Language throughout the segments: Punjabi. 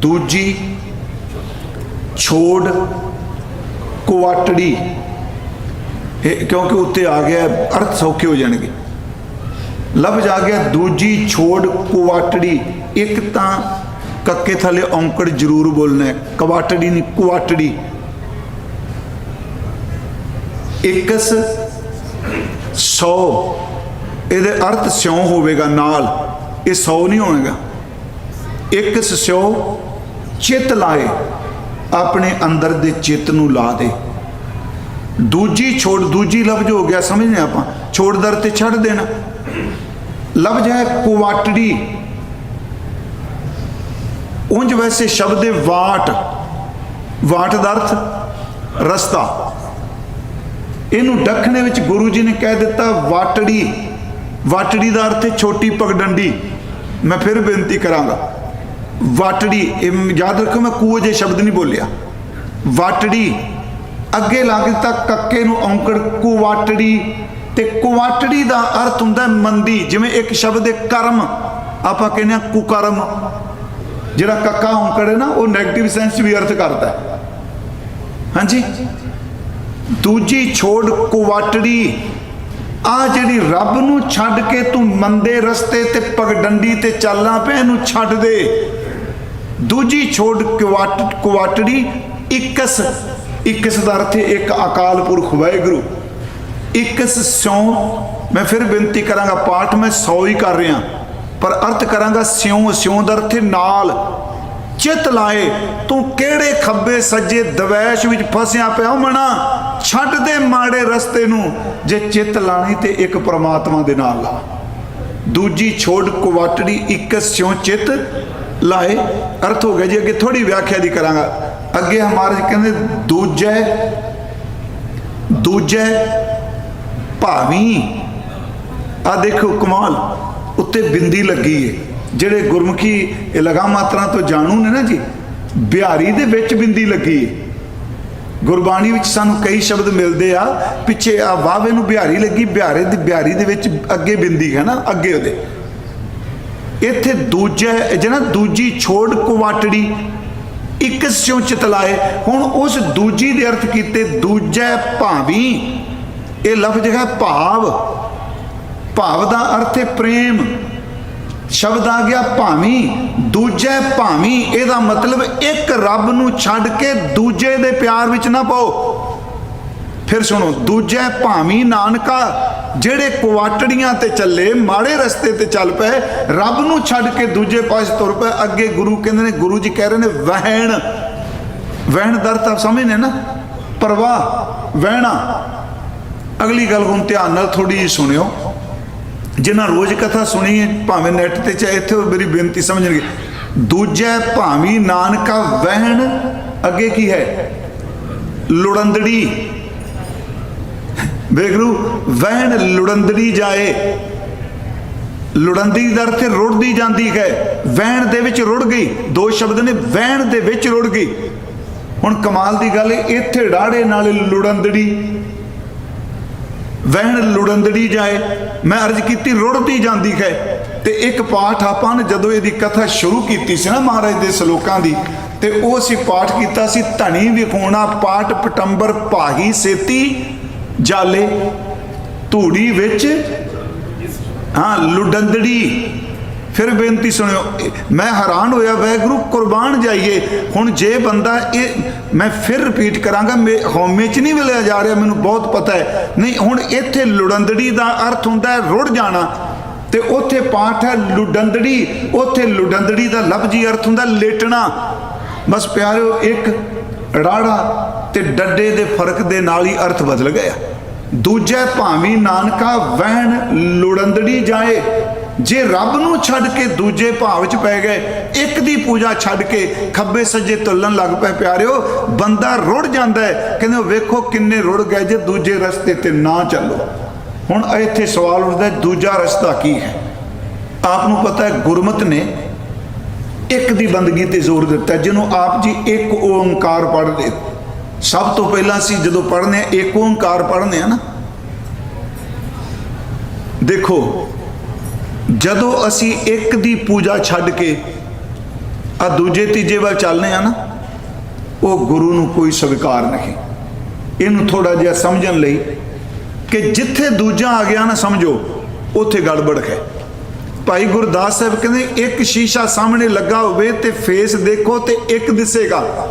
ਦੂਜੀ ਛੋੜ ਕੁਆਟੜੀ। ਇਹ ਕਿਉਂਕਿ ਉੱਤੇ ਆ ਗਿਆ, ਅਰਥ ਸੌਖੇ ਹੋ ਜਾਣਗੇ। ਲਫ਼ਜ਼ ਆ ਗਿਆ, ਦੂਜੀ ਛੋੜ ਕੁਆਟੜੀ। ਇੱਕ ਤਾਂ ਕੱਕੇ ਥੱਲੇ ਔਂਕੜ ਜ਼ਰੂਰ ਬੋਲਣਾ ਹੈ। ਕੁਆਟੜੀ ਨਹੀਂ, ਕੁਆਟੜੀ। ਇਕਸ 100 ਇਹਦੇ ਅਰਥ ਸਿਉ ਹੋਵੇਗਾ ਨਾਲ। ਇਹ 100 ਨਹੀਂ ਹੋਵੇਗਾ। ਇੱਕ ਸਿਉ ਚਿੱਤ ਲਾਏ, ਆਪਣੇ ਅੰਦਰ ਦੇ ਚਿੱਤ ਨੂੰ ਲਾ ਦੇ। ਦੂਜੀ ਛੋੜ, ਦੂਜੀ ਲਫ਼ਜ਼ ਹੋ ਗਿਆ ਸਮਝਨੇ ਆਪਾਂ। ਛੋੜ ਦਰ ਤੇ ਛੱਡ ਦੇਣਾ। ਲਫ਼ਜ਼ ਹੈ ਕੁਵਾਟੜੀ ਉਂਝ ਵੈਸੇ ਸ਼ਬਦ ਦੇ ਵਾਟ। ਵਾਟ ਦਾ ਅਰਥ ਰਸਤਾ। ਇਹਨੂੰ ਦੱਖਣੇ ਵਿੱਚ ਗੁਰੂ ਜੀ ਨੇ ਕਹਿ ਦਿੱਤਾ ਵਾਟੜੀ। ਵਾਟੜੀ ਦਾ ਅਰਥ ਹੈ ਛੋਟੀ ਪਗਡੰਡੀ। ਮੈਂ ਫਿਰ ਬੇਨਤੀ ਕਰਾਂਗਾ। ਵਾਟੜੀ, ਇਹ ਯਾਦ ਰੱਖੋ ਮੈਂ ਕੂਏ ਜੇ ਸ਼ਬਦ ਨਹੀਂ ਬੋਲਿਆ। ਵਾਟੜੀ, ਅੱਗੇ ਲੱਗ ਦਿੱਤਾ ਕੱਕੇ ਨੂੰ ਔਂਕੜ, ਕੁਵਾਟੜੀ। ਤੇ ਕੁਵਾਟੜੀ ਦਾ ਅਰਥ ਹੁੰਦਾ ਮੰਦੀ, ਜਿਵੇਂ ਇੱਕ ਸ਼ਬਦ ਹੈ ਕਰਮ। ਆਪਾਂ ਕਹਿੰਦੇ ਆ ਕੁਕਰਮ। ਜਿਹੜਾ ਕੱਕਾ ਔਂਕੜ ਹੈ ਨਾ, ਉਹ 네ਗੇਟਿਵ ਸੈਂਸ ਵੀ ਅਰਥ ਕਰਦਾ ਹਾਂਜੀ? ਦੂਜੀ ਛੋੜ ਕੁਵਾਟੜੀ। ਆ ਜਿਹੜੀ ਰੱਬ ਨੂੰ ਛੱਡ ਕੇ ਤੂੰ ਮੰਦੇ ਰਸਤੇ ਤੇ ਪਗਡੰਡੀ ਤੇ ਚੱਲਣਾ ਪਿਆ, ਇਹਨੂੰ ਛੱਡ ਦੇ। ਦੂਜੀ ਛੋੜ ਕੁਵਾਟ ਕੁਵਾਟੜੀ ਇਕਸ ਇਕਸ ਦਾ ਅਰਥ ਹੈ ਇੱਕ ਅਕਾਲ ਪੁਰਖ, ਵਾਹਿਗੁਰੂ। ਇਕਸ ਸਿਉ, ਮੈਂ ਫਿਰ ਬੇਨਤੀ ਕਰਾਂਗਾ, ਪਾਠ ਮੈਂ 100 ਹੀ ਕਰ ਰਿਹਾ, ਪਰ ਅਰਥ ਕਰਾਂਗਾ ਸਿਉ ਸਿਉ ਦਾ ਅਰਥ ਨਾਲ। ਚਿਤ ਲਾਏ, ਤੂੰ ਕਿਹੜੇ ਖੱਬੇ ਸੱਜੇ ਦਵੈਸ਼ ਵਿੱਚ ਫਸਿਆ ਪਿਆ ਮਣਾ? ਛੱਡ ਦੇ ਮਾੜੇ ਰਸਤੇ ਨੂੰ, ਜੇ ਚਿਤ ਲਾਣੀ ਤੇ ਇੱਕ ਪ੍ਰਮਾਤਮਾ ਦੇ ਨਾਲ ਲਾ। ਦੂਜੀ ਛੋੜ ਕੁਵਾਟੜੀ ਇੱਕ ਸਿਉ ਚਿਤ ਲਾਏ, ਅਰਥ ਹੋ ਗਿਆ ਜੀ, ਅੱਗੇ ਥੋੜੀ ਵਿਆਖਿਆ ਦੀ ਕਰਾਂਗਾ। ਅੱਗੇ ਹਮਾਰੇ ਕਹਿੰਦੇ, ਦੂਜੇ ਦੂਜੇ ਭਾਵੀ। ਆ ਦੇਖੋ ਕਮਾਲ, ਉੱਤੇ ਬਿੰਦੀ ਲੱਗੀ ਏ। ਜਿਹੜੇ ਗੁਰਮੁਖੀ ਇਹ ਲਗਾ ਮਾਤਰਾ ਤੋਂ ਜਾਣੂ ਨੇ ਨਾ ਜੀ, ਬਿਹਾਰੀ ਦੇ ਵਿੱਚ ਬਿੰਦੀ ਲੱਗੀ ਏ। ਗੁਰਬਾਣੀ ਵਿੱਚ ਸਾਨੂੰ ਕਈ ਸ਼ਬਦ ਮਿਲਦੇ ਆ, ਪਿੱਛੇ ਆ ਵਾਵੇ ਨੂੰ ਬਿਹਾਰੀ ਲੱਗੀ, ਬਿਹਾਰੇ ਦੀ ਬਿਹਾਰੀ ਦੇ ਵਿੱਚ ਅੱਗੇ ਬਿੰਦੀ ਹੈ ਨਾ, ਅੱਗੇ ਉਹਦੇ। ਇੱਥੇ ਦੂਜੇ ਜਿਹੜਾ ਦੂਜੀ ਛੋੜ ਕੁਵਾਟੜੀ ਇੱਕ ਸਿਉ ਚਿਤਲਾਏ ਹੁਣ ਉਸ ਦੂਜੀ ਦੇ ਅਰਥ ਕੀਤੇ ਦੂਜੇ ਭਾਵੀ। ਇਹ ਲਫ਼ਜ਼ ਹੈ ਭਾਵ। ਭਾਵ ਦਾ ਅਰਥ ਹੈ ਪ੍ਰੇਮ। ਸ਼ਬਦ ਆ ਗਿਆ ਭਾਵੀ, ਦੂਜੇ ਭਾਵੀ। ਇਹਦਾ ਮਤਲਬ ਇੱਕ ਰੱਬ ਨੂੰ ਛੱਡ ਕੇ ਦੂਜੇ ਦੇ ਪਿਆਰ ਵਿੱਚ ਨਾ ਪਾਓ। ਫਿਰ ਸੁਣੋ, ਦੂਜੇ ਭਾਵੀ ਨਾਨਕਾ ਜਿਹੜੇ ਕੁਆਟੜੀਆਂ ਤੇ ਚੱਲੇ, ਮਾੜੇ ਰਸਤੇ ਤੇ ਚੱਲ ਪਏ, ਰੱਬ ਨੂੰ ਛੱਡ ਕੇ ਦੂਜੇ ਪਾਸੇ ਤੁਰ ਪਏ। ਅੱਗੇ ਗੁਰੂ ਕਹਿੰਦੇ ਨੇ, ਗੁਰੂ ਜੀ ਕਹਿ ਰਹੇ ਨੇ, ਵਹਿਣ। ਵਹਿਣ ਦਰ ਤਾਂ ਸਮਝਨੇ ਨਾ ਪ੍ਰਵਾਹ, ਵਹਿਣਾ। ਅਗਲੀ ਗੱਲ ਹੁਣ ਧਿਆਨ ਨਾਲ ਥੋੜੀ ਜਿਹੀ ਸੁਣਿਓ। ਜਿਨ੍ਹਾਂ ਰੋਜ਼ ਕਥਾ ਸੁਣੀ ਹੈ, ਭਾਵੇਂ ਨੈਟ ਤੇ ਚਾਹੇ ਇੱਥੇ ਮੇਰੀ ਬੇਨਤੀ ਸਮਝਣਗੇ। ਦੂਜੇ ਭਾਵੇਂ ਨਾਨਕਾ ਵਹਿਣ ਅੱਗੇ ਕੀ ਹੈ? ਲੁੜੰਦੜੀ। ਵੇਖਰੂ ਵਹਿਣ ਲੁੜੰਦੜੀ ਜਾਏ। ਲੁੜੰਦੀ ਦਰ ਤੇ ਰੁੜਦੀ ਜਾਂਦੀ ਹੈ। ਵਹਿਣ ਦੇ ਵਿੱਚ ਰੁੜ ਗਈ। ਦੋ ਸ਼ਬਦ ਨੇ, ਵਹਿਣ ਦੇ ਵਿੱਚ ਰੁੜ ਗਈ। ਹੁਣ ਕਮਾਲ ਦੀ ਗੱਲ ਇੱਥੇ ਡਾੜੇ ਨਾਲ ਲੁੜੰਦੜੀ ਵਹਿਣ ਲੁੜੰਦੜੀ ਜਾਏ। ਮੈਂ ਅਰਜ਼ ਕੀਤੀ, ਰੁੜਦੀ ਜਾਂਦੀ ਹੈ। ਤੇ ਇੱਕ ਪਾਠ ਆਪਾਂ ਨੇ ਜਦੋਂ ਇਹਦੀ ਕਥਾ ਸ਼ੁਰੂ ਕੀਤੀ ਸੀ ਨਾ ਮਹਾਰਾਜ ਦੇ ਸ਼ਲੋਕਾਂ ਦੀ, ਤੇ ਉਹ ਅਸੀਂ ਪਾਠ ਕੀਤਾ ਸੀ, ਧਣੀ ਵਿਖੋਣਾ ਪਾਠ ਪਟੰਬਰ ਭਾਹੀ ਸੇਤੀ। ਜਾਲੇ ਧੂੜੀ ਵਿੱਚ, ਹਾਂ, ਲੁਡੰਦੜੀ। ਫਿਰ ਬੇਨਤੀ ਸੁਣਿਓ, ਮੈਂ ਹੈਰਾਨ ਹੋਇਆ ਵੈਗਰੂ ਕੁਰਬਾਨ ਜਾਈਏ। ਹੁਣ ਜੇ ਬੰਦਾ ਇਹ, ਮੈਂ ਫਿਰ ਰਿਪੀਟ ਕਰਾਂਗਾ, ਮੇ, ਹਉਮੈ ਚ ਨਹੀਂ ਮਿਲਿਆ ਜਾ ਰਿਹਾ, ਮੈਨੂੰ ਬਹੁਤ ਪਤਾ ਹੈ। ਨਹੀਂ, ਹੁਣ ਇੱਥੇ ਲੁਡੰਦੜੀ ਦਾ ਅਰਥ ਹੁੰਦਾ ਹੈ, ਰੁੜ ਜਾਣਾ। ਤੇ ਉੱਥੇ ਪਾਠ ਹੈ, ਲੁਡੰਦੜੀ। ਉੱਥੇ ਲੁਡੰਦੜੀ ਦਾ ਲਫ਼ਜ਼ੀ ਅਰਥ ਹੁੰਦਾ, ਲੇਟਣਾ। ਬਸ ਪਿਆਰਿਓ, ਇੱਕ ਰਾੜਾ ਤੇ ਡੱਡੇ ਦੇ ਫ਼ਰਕ ਦੇ ਨਾਲ ਹੀ ਅਰਥ ਬਦਲ ਗਿਆ। ਦੂਜੇ ਭਾਵੇਂ ਨਾਨਕਾ ਵਹਿਣ ਲੁੜੰਦੜੀ ਜਾਏ, ਜੇ ਰੱਬ ਨੂੰ ਛੱਡ ਕੇ ਦੂਜੇ ਭਾਵ ਚ ਪੈ ਗਏ, ਇੱਕ ਦੀ ਪੂਜਾ ਛੱਡ ਕੇ ਖੱਬੇ ਸੱਜੇ ਤੁਲਣ ਲੱਗ ਪਏ ਪਿਆਰਿਓ, ਬੰਦਾ ਰੁੜ ਜਾਂਦਾ ਹੈ, ਕਹਿੰਦੇ ਵੇਖੋ ਕਿੰਨੇ ਰੁੜ ਗਏ ਜੇ ਦੂਜੇ ਰਸਤੇ ਤੇ ਨਾ ਚੱਲੋ। ਹੁਣ ਇੱਥੇ ਸਵਾਲ ਉੱਠਦਾ ਦੂਜਾ ਰਸਤਾ ਕੀ ਹੈ? ਆਪ ਨੂੰ ਪਤਾ ਹੈ ਗੁਰਮਤ ਨੇ ਇੱਕ ਦੀ ਬੰਦਗੀ ਤੇ ਜ਼ੋਰ ਦਿੱਤਾ, ਜਿਹਨੂੰ ਆਪ ਜੀ ਇੱਕ ਓੰਕਾਰ ਪੜ੍ਹਦੇ ਸਭ ਤੋਂ ਪਹਿਲਾਂ ਅਸੀਂ ਜਦੋਂ ਪੜ੍ਹਨੇ ਆ, ਇੱਕ ਓੰਕਾਰ ਪੜ੍ਹਨੇ ਆ ਨਾ। ਦੇਖੋ, ਜਦੋਂ ਅਸੀਂ ਇੱਕ ਦੀ ਪੂਜਾ ਛੱਡ ਕੇ ਆ ਦੂਜੇ ਤੀਜੇ ਵੱਲ ਚੱਲਨੇ ਆ ਨਾ, ਉਹ ਗੁਰੂ ਨੂੰ ਕੋਈ ਸਵੀਕਾਰ ਨਹੀਂ। ਇਹਨੂੰ ਥੋੜਾ ਜਿਹਾ ਸਮਝਣ ਲਈ ਕਿ ਜਿੱਥੇ ਦੂਜਾ ਆ ਗਿਆ ਨਾ, ਸਮਝੋ, ਉੱਥੇ ਗੜਬੜ ਹੈ। ਭਾਈ ਗੁਰਦਾਸ ਸਾਹਿਬ ਕਹਿੰਦੇ, ਇੱਕ ਸ਼ੀਸ਼ਾ ਸਾਹਮਣੇ ਲੱਗਾ ਹੋਵੇ ਤੇ ਫੇਸ ਦੇਖੋ ਤੇ ਇੱਕ ਦਿਸੇਗਾ।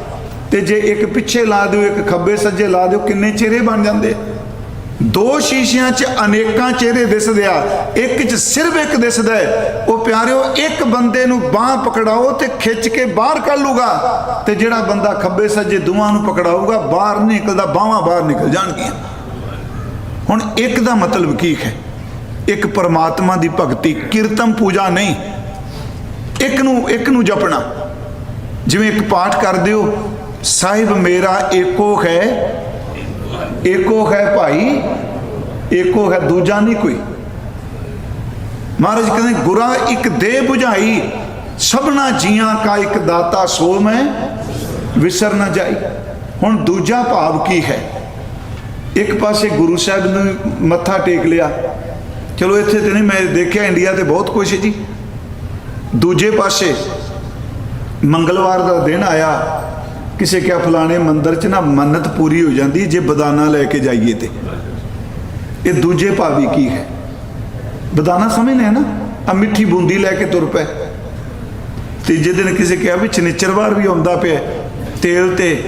ਤੇ ਜੇ ਇੱਕ ਪਿੱਛੇ ਲਾ ਦਿਓ, ਇੱਕ ਖੱਬੇ ਸੱਜੇ ਲਾ ਦਿਓ, ਕਿੰਨੇ ਚਿਹਰੇ ਬਣ ਜਾਂਦੇ? ਦੋ ਸ਼ੀਸ਼ਿਆਂ 'ਚ ਅਨੇਕਾਂ ਚਿਹਰੇ ਦਿਸਦੇ ਆ, ਇੱਕ 'ਚ ਸਿਰਫ ਇੱਕ ਦਿਸਦਾ ਹੈ। ਉਹ ਪਿਆਰਿਓ, ਇੱਕ ਬੰਦੇ ਨੂੰ ਬਾਹ ਪਕੜਾਓ ਤੇ ਖਿੱਚ ਕੇ ਬਾਹਰ ਕੱਢ ਲੂਗਾ ਤੇ ਜਿਹੜਾ ਬੰਦਾ ਖੱਬੇ ਸੱਜੇ ਦੋਵਾਂ ਨੂੰ ਪਕੜਾਊਗਾ, ਬਾਹਰ ਨਹੀਂ ਨਿਕਲਦਾ, ਬਾਹਾਂ ਬਾਹਰ ਨਿਕਲ ਜਾਣਗੀਆਂ। ਹੁਣ ਇੱਕ ਦਾ ਮਤਲਬ ਕੀ ਹੈ? ਇੱਕ ਪਰਮਾਤਮਾ ਦੀ ਭਗਤੀ, ਕੀਰਤਨ ਪੂਜਾ ਨਹੀਂ। ਇੱਕ ਨੂੰ ਇੱਕ ਨੂੰ ਜਪਣਾ। ਜਿਵੇਂ ਇੱਕ ਪਾਠ ਕਰਦੇ ਹੋ ਸਾਹਿਬ ਮੇਰਾ ਏਕੋ ਹੈ ਏਕੋ ਹੈ ਭਾਈ, ਏਕੋ ਹੈ ਦੂਜਾ ਨਹੀਂ ਕੋਈ। ਮਹਾਰਾਜ ਕਹਿੰਦੇ, ਗੁਰਾ ਇੱਕ ਦੇ 부ਝਾਈ ਸਭਨਾ ਜੀਆਂ ਕਾ ਇੱਕ ਦਾਤਾ ਸੋ ਮੈਂ, ਵਿਸਰ ਨਾ ਜਾਈ। ਹੁਣ ਦੂਜਾ ਭਾਵ ਕੀ ਹੈ? ਇੱਕ ਪਾਸੇ ਗੁਰੂ ਸਾਹਿਬ ਨੂੰ ਮੱਥਾ ਟੇਕ ਲਿਆ। ਚਲੋ ਇੱਥੇ ਤੇ ਨਹੀਂ, ਮੈਂ ਦੇਖਿਆ ਇੰਡੀਆ ਤੇ ਬਹੁਤ ਕੁਛ ਜੀ। ਦੂਜੇ ਪਾਸੇ ਮੰਗਲਵਾਰ ਦਾ ਦਿਨ ਆਇਆ। ਕਿਸੇ ਕਿਹਾ ਫਲਾਣੇ ਮੰਦਰ 'ਚ ਨਾ ਮੰਨਤ ਪੂਰੀ ਹੋ ਜਾਂਦੀ ਜੇ ਬਦਾਨਾ ਲੈ ਕੇ ਜਾਈਏ ਤੇ। ਇਹ ਦੂਜੇ ਭਾਵੀ ਕੀ ਹੈ? ਬਦਾਨਾ ਸਮਝਦੇ ਆ ਨਾ? ਆ ਮਿੱਠੀ ਬੂੰਦੀ ਲੈ ਕੇ ਤੁਰ ਪਏ। ਤੀਜੇ ਦਿਨ ਕਿਸੇ ਕਿਹਾ ਵੀ ਚਨਿਚਰਵਾਰ ਵੀ ਆਉਂਦਾ ਪਿਆ। ਤੇਲ ਤੇ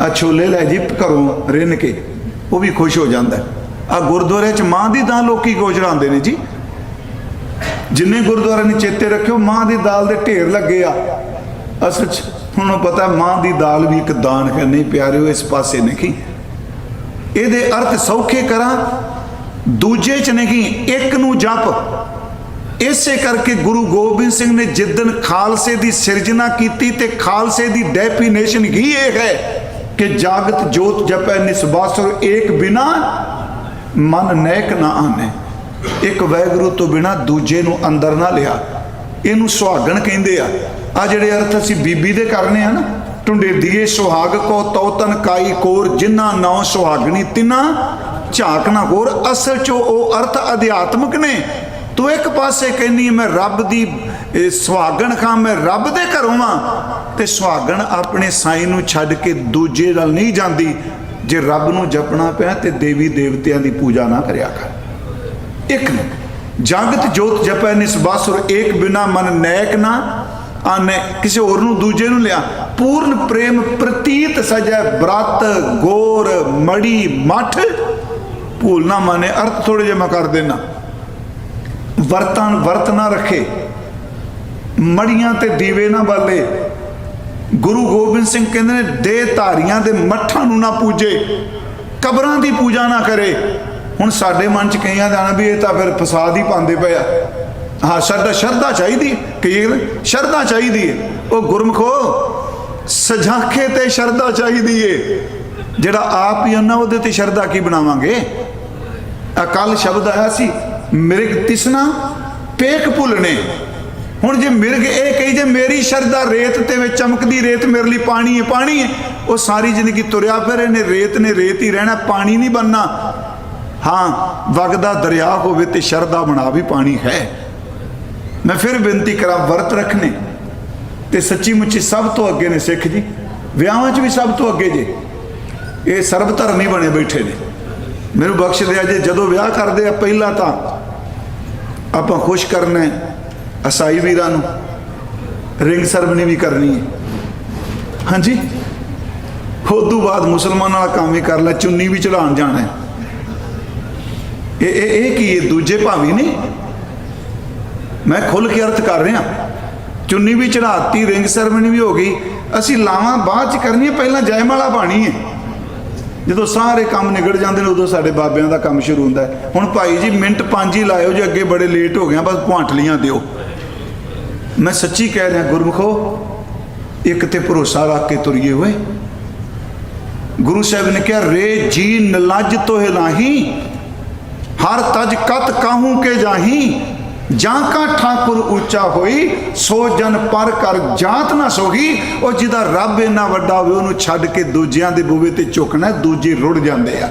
ਆ ਛੋਲੇ ਲੈ ਜੀ ਘਰੋਂ ਰਿੰਨ ਕੇ, ਉਹ ਵੀ ਖੁਸ਼ ਹੋ ਜਾਂਦਾ। ਆ ਗੁਰਦੁਆਰੇ 'ਚ ਮਾਂ ਦੀ ਦਾਲ ਲੋਕੀ ਗੋਜ ਨੇ ਜੀ। ਜਿੰਨੇ ਗੁਰਦੁਆਰੇ ਨੇ ਚੇਤੇ ਰੱਖਿਓ, ਮਾਂ ਦੀ ਦਾਲ ਦੇ ਢੇਰ ਲੱਗੇ ਆ। ਅਸਲ 'ਚ ਹੁਣ ਪਤਾ ਮਾਂ ਦੀ ਦਾਲ ਵੀ ਇੱਕ ਦਾਨ ਹੈ। ਨਹੀਂ ਪਿਆਰਿਓ, ਇਸ ਪਾਸੇ ਨਹੀਂ। ਇਹਦੇ ਅਰਥ ਸੌਖੇ ਕਰਾਂ, ਦੂਜੇ 'ਚ ਨਹੀਂ, ਇੱਕ ਨੂੰ ਜਪ। ਇਸੇ ਕਰਕੇ ਗੁਰੂ ਗੋਬਿੰਦ ਸਿੰਘ ਨੇ ਜਿੱਦਨ ਖਾਲਸੇ ਦੀ ਸਿਰਜਣਾ ਕੀਤੀ ਤੇ ਖਾਲਸੇ ਦੀ ਡੈਫੀਨੇਸ਼ਨ ਹੀ ਇਹ ਹੈ ਕਿ ਜਾਗਤ ਜੋਤ ਜਪੈ, ਨਿਸਬਾਸੁਰ ਏਕ ਬਿਨਾ ਮਨ ਨੈਕ ਨਾ ਆਨੇ। ਇੱਕ ਵੈਗੁਰੂ ਤੋਂ ਬਿਨਾ ਦੂਜੇ ਨੂੰ ਅੰਦਰ ਨਾ ਲਿਆ। ਇਹਨੂੰ ਸੁਹਾਗਣ ਕਹਿੰਦੇ ਆ। ਆ ਜਿਹੜੇ ਅਰਥ ਅਸੀਂ ਬੀਬੀ ਦੇ ਕਰਨੇ ਆ ਨਾ ਢੁੰਡੇਦੀਏ ਸੁਹਾਗ ਕੋ ਤੌਤਨ ਕਾਈ ਕੋਰ ਜਿਨ੍ਹਾਂ ਨੌ ਸੁਹਾਗਣੀ ਤਿਨਾ ਝਾਕਣਾ ਹੋਰ ਅਸਲ ਚ ਉਹ ਅਰਥ ਅਧਿਆਤਮਿਕ ਨੇ। ਤੂੰ ਇੱਕ ਪਾਸੇ ਕਹਿੰਦੀ ਮੈਂ ਰੱਬ ਦੀ ਸੁਹਾਗਣ ਖਾਂ, ਮੈਂ ਰੱਬ ਦੇ ਘਰੋਂ ਆ, ਤੇ ਸੁਹਾਗਣ ਆਪਣੇ ਸਾਈਂ ਨੂੰ ਛੱਡ ਕੇ ਦੂਜੇ ਨਾਲ ਨਹੀਂ ਜਾਂਦੀ। ਜੇ ਰੱਬ ਨੂੰ ਜਪਣਾ ਪਿਆ ਤੇ ਦੇਵੀ ਦੇਵਤਿਆਂ ਦੀ ਪੂਜਾ ਨਾ ਕਰਿਆ ਕਰ। ਇੱਕ ਨੂੰ ਜਗਤ ਜੋਤ ਜਪੈ ਨਿਸਬਾਸੁਰ ਏਕ ਬਿਨਾ ਮਨ ਨੈਕ ਨਾ ਆਨੇ। ਕਿਸੇ ਹੋਰ ਨੂੰ ਦੂਜੇ ਨੂੰ ਲਿਆ। ਪੂਰਨ ਪ੍ਰੇਮ ਪ੍ਰਤੀਤ ਸਜੈ ਬ੍ਰਤ, ਗੋਰ, ਮੜੀ, ਮਠ। ਭੂਲ ਨਾ ਮਾਨੇ, ਅਰਥ ਥੋੜੇ ਜਿਹਾ ਮੈਂ ਕਰ ਦੇਣਾ ਵਰਤਾਂ ਵਰਤ ਨਾ ਰੱਖੇ। ਮੜੀਆਂ ਤੇ ਦੀਵੇ ਨਾ ਬਾਲੇ। ਗੁਰੂ ਗੋਬਿੰਦ ਸਿੰਘ ਕਹਿੰਦੇ ਨੇ, ਦੇ ਧਾਰੀਆਂ ਦੇ ਮੱਠਾਂ ਨੂੰ ਨਾ ਪੂਜੇ। ਕਬਰਾਂ ਦੀ ਪੂਜਾ ਨਾ ਕਰੇ। ਹੁਣ ਸਾਡੇ ਮਨ ਚ ਕਈਆਂ ਦਾ ਨਾ ਵੀ ਇਹ ਤਾਂ ਫਿਰ ਫਸਾਦ ਹੀ ਪਾਉਂਦੇ ਪਏ ਆ। ਹਾਂ ਸਾਡਾ ਸ਼ਰਧਾ ਚਾਹੀਦੀ ਕਈ ਸ਼ਰਧਾ ਚਾਹੀਦੀ ਹੈ। ਉਹ ਗੁਰਮਖੋ, ਸਜਾਖੇ ਤੇ ਸ਼ਰਧਾ ਚਾਹੀਦੀ ਏ। ਜਿਹੜਾ ਆਪ ਹੀ ਉਹਨਾਂ ਉਹਦੇ ਤੇ ਸ਼ਰਧਾ ਕੀ ਬਣਾਵਾਂਗੇ? ਅਕਲ ਸ਼ਬਦ ਆਇਆ ਸੀ, ਮਿਰਗ ਤਿਸਨਾ, ਪੇਖ ਭੁੱਲਣੇ। ਹੁਣ ਜੇ ਮਿਰਗ, ਇਹ ਕਹੀ ਜੇ ਮੇਰੀ ਸ਼ਰਧਾ ਰੇਤ ਤੇ ਵਿੱਚ ਚਮਕਦੀ ਰੇਤ, ਮੇਰੇ ਲਈ ਪਾਣੀ ਹੈ ਪਾਣੀ ਹੈ। ਉਹ ਸਾਰੀ ਜ਼ਿੰਦਗੀ ਤੁਰਿਆ ਫਿਰ ਇਹਨੇ ਰੇਤ ਨੇ ਰੇਤ ਹੀ ਰਹਿਣਾ, ਪਾਣੀ ਨਹੀਂ ਬੰਨਾ ਹਾਂ ਵਗਦਾ ਦਰਿਆ ਹੋਵੇ ਤੇ ਸ਼ਰਧਾ ਬਣਾ ਵੀ ਪਾਣੀ ਹੈ। ਮੈਂ ਫਿਰ ਬੇਨਤੀ ਕਰਾਂ, ਵਰਤ ਰੱਖਨੇ ਤੇ ਸੱਚੀ ਮੁੱਚੀ ਸਭ ਤੋਂ ਅੱਗੇ ਨੇ ਸਿੱਖ ਜੀ। ਵਿਆਹਾਂ 'ਚ ਵੀ ਸਭ ਤੋਂ ਅੱਗੇ ਜੇ। ਇਹ ਸਰਬ ਧਰਮੀ ਬਣੇ ਬੈਠੇ ਨੇ। ਮੈਨੂੰ ਬਖਸ਼ ਦਿਆ ਜੇ, ਜਦੋਂ ਵਿਆਹ ਕਰਦੇ ਆ ਪਹਿਲਾਂ ਤਾਂ ਆਪਾਂ ਖੁਸ਼ ਕਰਨਾ ਹੈ, ਅਸਾਈ ਵੀਰਾਂ ਨੂੰ। ਰਿੰਗ ਸਰਮਨੀ ਵੀ ਕਰਨੀ ਹੈ। ਹਾਂਜੀ? ਉਦੋਂ ਬਾਅਦ ਮੁਸਲਮਾਨਾਂ ਵਾਲਾ ਕੰਮ ਵੀ ਕਰ ਲੈ, ਚੁੰਨੀ ਵੀ ਚੜਾਉਣ ਜਾਣਾ ਹੈ। ਇਹ ਇਹ ਕੀ ਇਹ ਦੂਜੇ ਭਾਵੇਂ ਨੇ? ਮੈਂ ਖੁੱਲ ਕੇ ਅਰਥ ਕਰ ਰਿਹਾ। ਚੁੰਨੀ ਵੀ ਚੜਾਤੀ ਰਿੰਗ ਸਰਮਨੀ ਵੀ ਹੋ ਗਈ। ਅਸੀਂ ਲਾਵਾਂ ਬਾਅਦ ਚ ਕਰਨੀਆਂ, ਪਹਿਲਾਂ ਜੈਮਾਲਾ ਬਾਣੀ ਹੈ। ਜਦੋਂ ਸਾਰੇ ਕੰਮ ਨਿਗੜ ਜਾਂਦੇ ਨੇ, ਉਦੋਂ ਸਾਡੇ ਬਾਬਿਆਂ ਦਾ ਕੰਮ ਸ਼ੁਰੂ ਹੁੰਦਾ ਹੈ। ਹੁਣ ਭਾਈ ਜੀ, ਮਿੰਟ ਪੰਜ ਹੀ ਲਾਇਓ ਜੇ ਅੱਗੇ ਬੜੇ ਲੇਟ ਹੋ ਗਿਆ ਬਸ ਪੁਆਂਟਲੀਆਂ ਦਿਓ। ਮੈਂ ਸੱਚੀ ਕਹਿ ਰਿਹਾ, ਗੁਰਮਖੋ, ਇੱਕ ਤੇ ਭਰੋਸਾ ਰੱਖ ਕੇ ਤੁਰੀਏ ਹੋਏ ਗੁਰੂ ਸਾਹਿਬ ਨੇ ਕਿਹਾ, ਰੇ ਜੀ ਨਲਜ ਤੋਹਿ ਲਾਹੀ ਹਰ ਤਜ ਕਤ ਕਾਹੂ ਕੇ ਜਾਹੀ? ਜਾਂ ਕਾ ਠਾਕੁਰ ਉੱਚਾ ਹੋਈ? ਸੋ ਜਨ ਪਰ ਕਰ ਜਾਤ ਨਾ ਸੋਗੀ ਉਹ ਜਿਹਦਾ ਰੱਬ ਇੰਨਾ ਵੱਡਾ ਹੋਵੇ, ਉਹਨੂੰ ਛੱਡ ਕੇ ਦੂਜਿਆਂ ਦੇ ਬੂਵੇ ਤੇ ਝੁਕਣਾ, ਦੂਜੇ ਰੁੜ ਜਾਂਦੇ ਆ।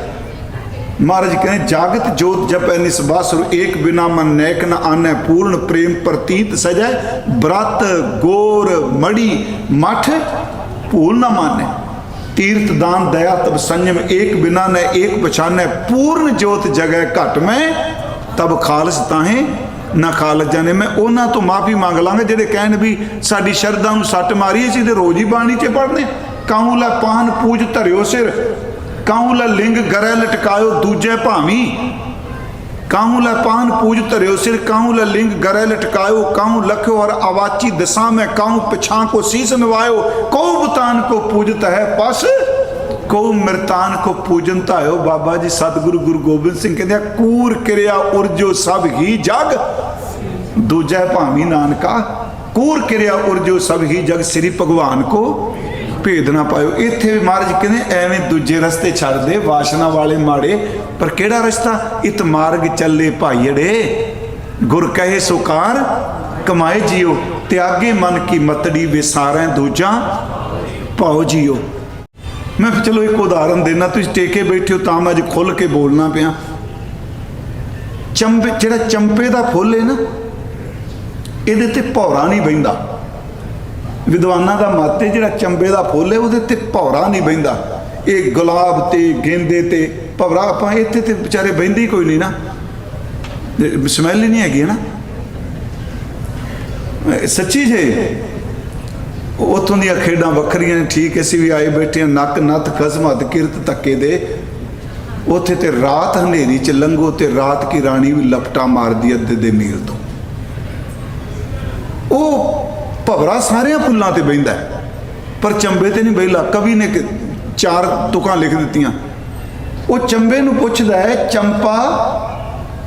ਮਹਾਰਾਜ ਕਹਿੰਦੇ, ਜਾਗਤ ਜੋਤ ਜਪੈ ਨਿਸਬਾਸੁਰ ਏਕ ਬਿਨਾ ਮਨ ਨੈਕ ਨ ਆਨੈ ਪੂਰਨ ਪ੍ਰੇਮ ਪ੍ਰਤੀਤ ਸਜੈ। ਬ੍ਰਤ, ਗੋਰ, ਮੜੀ, ਮਠ, ਭੂਲ ਨਾ ਮਾਨੈ। ਤੀਰਥ ਦਾਨ ਦਇਆ ਤਬ ਸੰਜਮ, ਏਕ ਬਿਨਾ ਨ ਏਕ ਪਛਾਨੈ, ਪੂਰਨ ਜੋਤ ਜਗੈ ਘਟ ਮੈਂ, ਤਬ ਖਾਲਸ ਤਾਹੇ, ਨਾ ਖਾਲਸ ਜਾਣੇ ਮੈਂ। ਉਹਨਾਂ ਤੋਂ ਮਾਫੀ ਮੰਗ ਲਾਂਗਾ ਜਿਹੜੇ ਕਹਿਣ ਵੀ ਸਾਡੀ ਸ਼ਰਧਾ ਨੂੰ ਸੱਟ ਮਾਰੀ, ਅਸੀਂ ਤੇ ਰੋਜ਼ ਹੀ ਬਾਣੀ ਚ ਪੜਨੇ ਕਾਹੂ ਲੈ ਪਾਨ ਪੂਜ ਧਰਿਓ ਸਿਰ, ਕਾਹੂ ਲੈ ਲਿੰਗ ਗਰੈ ਲਟਕਾਇਓ ਦੂਜੇ ਭਾਵੀ। ਕਾਹੂ ਲੈ ਪਾਨ ਪੂਜ ਧਰਿਓ ਸਿਰ ਕਾਹੂ ਲੈ ਲਿੰਗ ਗਰੇ ਲਟਕਾਇਓ ਕਾਹੂ ਲਖਿਓ ਔਰ ਆਵਾਚੀ ਦਸਾ ਮੈਂ ਕਾਹੂ ਪਛਾਂ ਕੋ ਸੀਸ ਨਵਾਇਓ ਕਉ ਬਤਾਨ ਕੋ ਪੂਜਤ ਹੈ ਪਸ ਕਉ ਮਿਰਤਾਨ ਕੋ ਪੂਜਨ ਧਾਇਓ ਬਾਬਾ ਜੀ ਸਤਿਗੁਰੂ ਗੁਰੂ ਗੋਬਿੰਦ ਸਿੰਘ ਕਹਿੰਦੇ ਆ, ਕੂਰ ਕਿਰਿਆ ਉਰਜੋ ਸਭ ਹੀ ਜਗ ਦੂਜਾ ਭਾਵੀ ਨਾਨਕਾ ਕੂਰ ਕਿਰਿਆ ਉਰਜੋ ਸਭ ਹੀ ਜਗ ਸ੍ਰੀ ਭਗਵਾਨ ਕੋ ਭੇਦ ਨਾ ਪਾਇਓ। ਇੱਥੇ ਵੀ ਮਹਾਰਾਜ ਕਹਿੰਦੇ ਐਵੇਂ ਦੂਜੇ ਰਸਤੇ ਛੱਡ ਦੇ, ਵਾਸ਼ਨਾ ਵਾਲੇ ਮਾੜੇ, ਪਰ ਕਿਹੜਾ ਰਸਤਾ? ਇਤ ਮਾਰਗ ਚੱਲੇ ਭਾਈੜੇ ਗੁਰ ਕਹੇ ਸੁਕਾਰ, ਕਮਾਏ ਜਿਓ ਤਿਆਗੇ ਮਨ ਕੀ ਮਤੜੀ ਵਿਸਾਰੈ ਦੂਜਾ, ਭਾਉ ਜਿਓ। ਮੈਂ ਚਲੋ ਇੱਕ ਉਦਾਹਰਨ ਦੇਣਾ, ਤੁਸੀਂ ਟੇਕੇ ਬੈਠੇ ਹੋ, ਤਾਂ ਮੈਂ ਅੱਜ ਖੁੱਲ ਕੇ ਬੋਲਣਾ ਪਿਆ। ਚੰਬੇ, ਜਿਹੜਾ ਚੰਪੇ ਦਾ ਫੁੱਲ ਹੈ ਨਾ, ਇਹਦੇ ਤੇ ਭੌਰਾ ਨਹੀਂ ਬੈਂਦਾ ਵਿਦਵਾਨਾਂ ਦਾ ਮਤ ਹੈ, ਜਿਹੜਾ ਚੰਬੇ ਦਾ ਫੁੱਲ ਹੈ, ਉਹਦੇ ਤੇ ਭੌਰਾ ਨਹੀਂ ਬੈਂਦਾ ਇਹ ਗੁਲਾਬ ਤੇ ਗੇਂਦੇ ਤੇ ਭਵਰਾ ਆਪਾਂ ਇੱਥੇ ਤੇ ਵਿਚਾਰੇ ਬੈਂਦੇ ਕੋਈ ਨਹੀਂ ਨਾ। ਸਮੈਲ ਹੀ ਨਹੀਂ ਹੈਗੀ ਨਾ ਸੱਚੀ ਜੇ? ਉਥੋਂ ਦੀਆਂ ਖੇਡਾਂ ਵੱਖਰੀਆਂ ਨੇ, ਠੀਕ ਅਸੀਂ ਵੀ ਆਏ ਬੈਠੇ ਹਾਂ, ਨੱਕ ਨੱਥ ਖਸਮਤ ਕਿਰਤ ਤੱਕੇ ਦੇ। ਉੱਥੇ ਤੇ ਰਾਤ ਹਨੇਰੀ ਚ ਲੰਘੋ, ਤੇ ਰਾਤ ਕੀ ਰਾਣੀ ਵੀ ਲਪਟਾ ਮਾਰਦੀ ਅੱਧੇ ਦੇ ਮੀਲ ਤੋਂ। ਉਹ ਭਵਰਾ ਸਾਰਿਆਂ ਫੁੱਲਾਂ ਤੇ ਬਹਿੰਦਾ ਪਰ ਚੰਬੇ ਤੇ ਨਹੀਂ ਬਹਿਲਾ ਕਵੀ ਨੇ ਚਾਰ ਤੁਕਾਂ ਲਿਖ ਦਿੱਤੀਆਂ। ਉਹ ਚੰਬੇ ਨੂੰ ਪੁੱਛਦਾ ਹੈ, ਚੰਪਾ,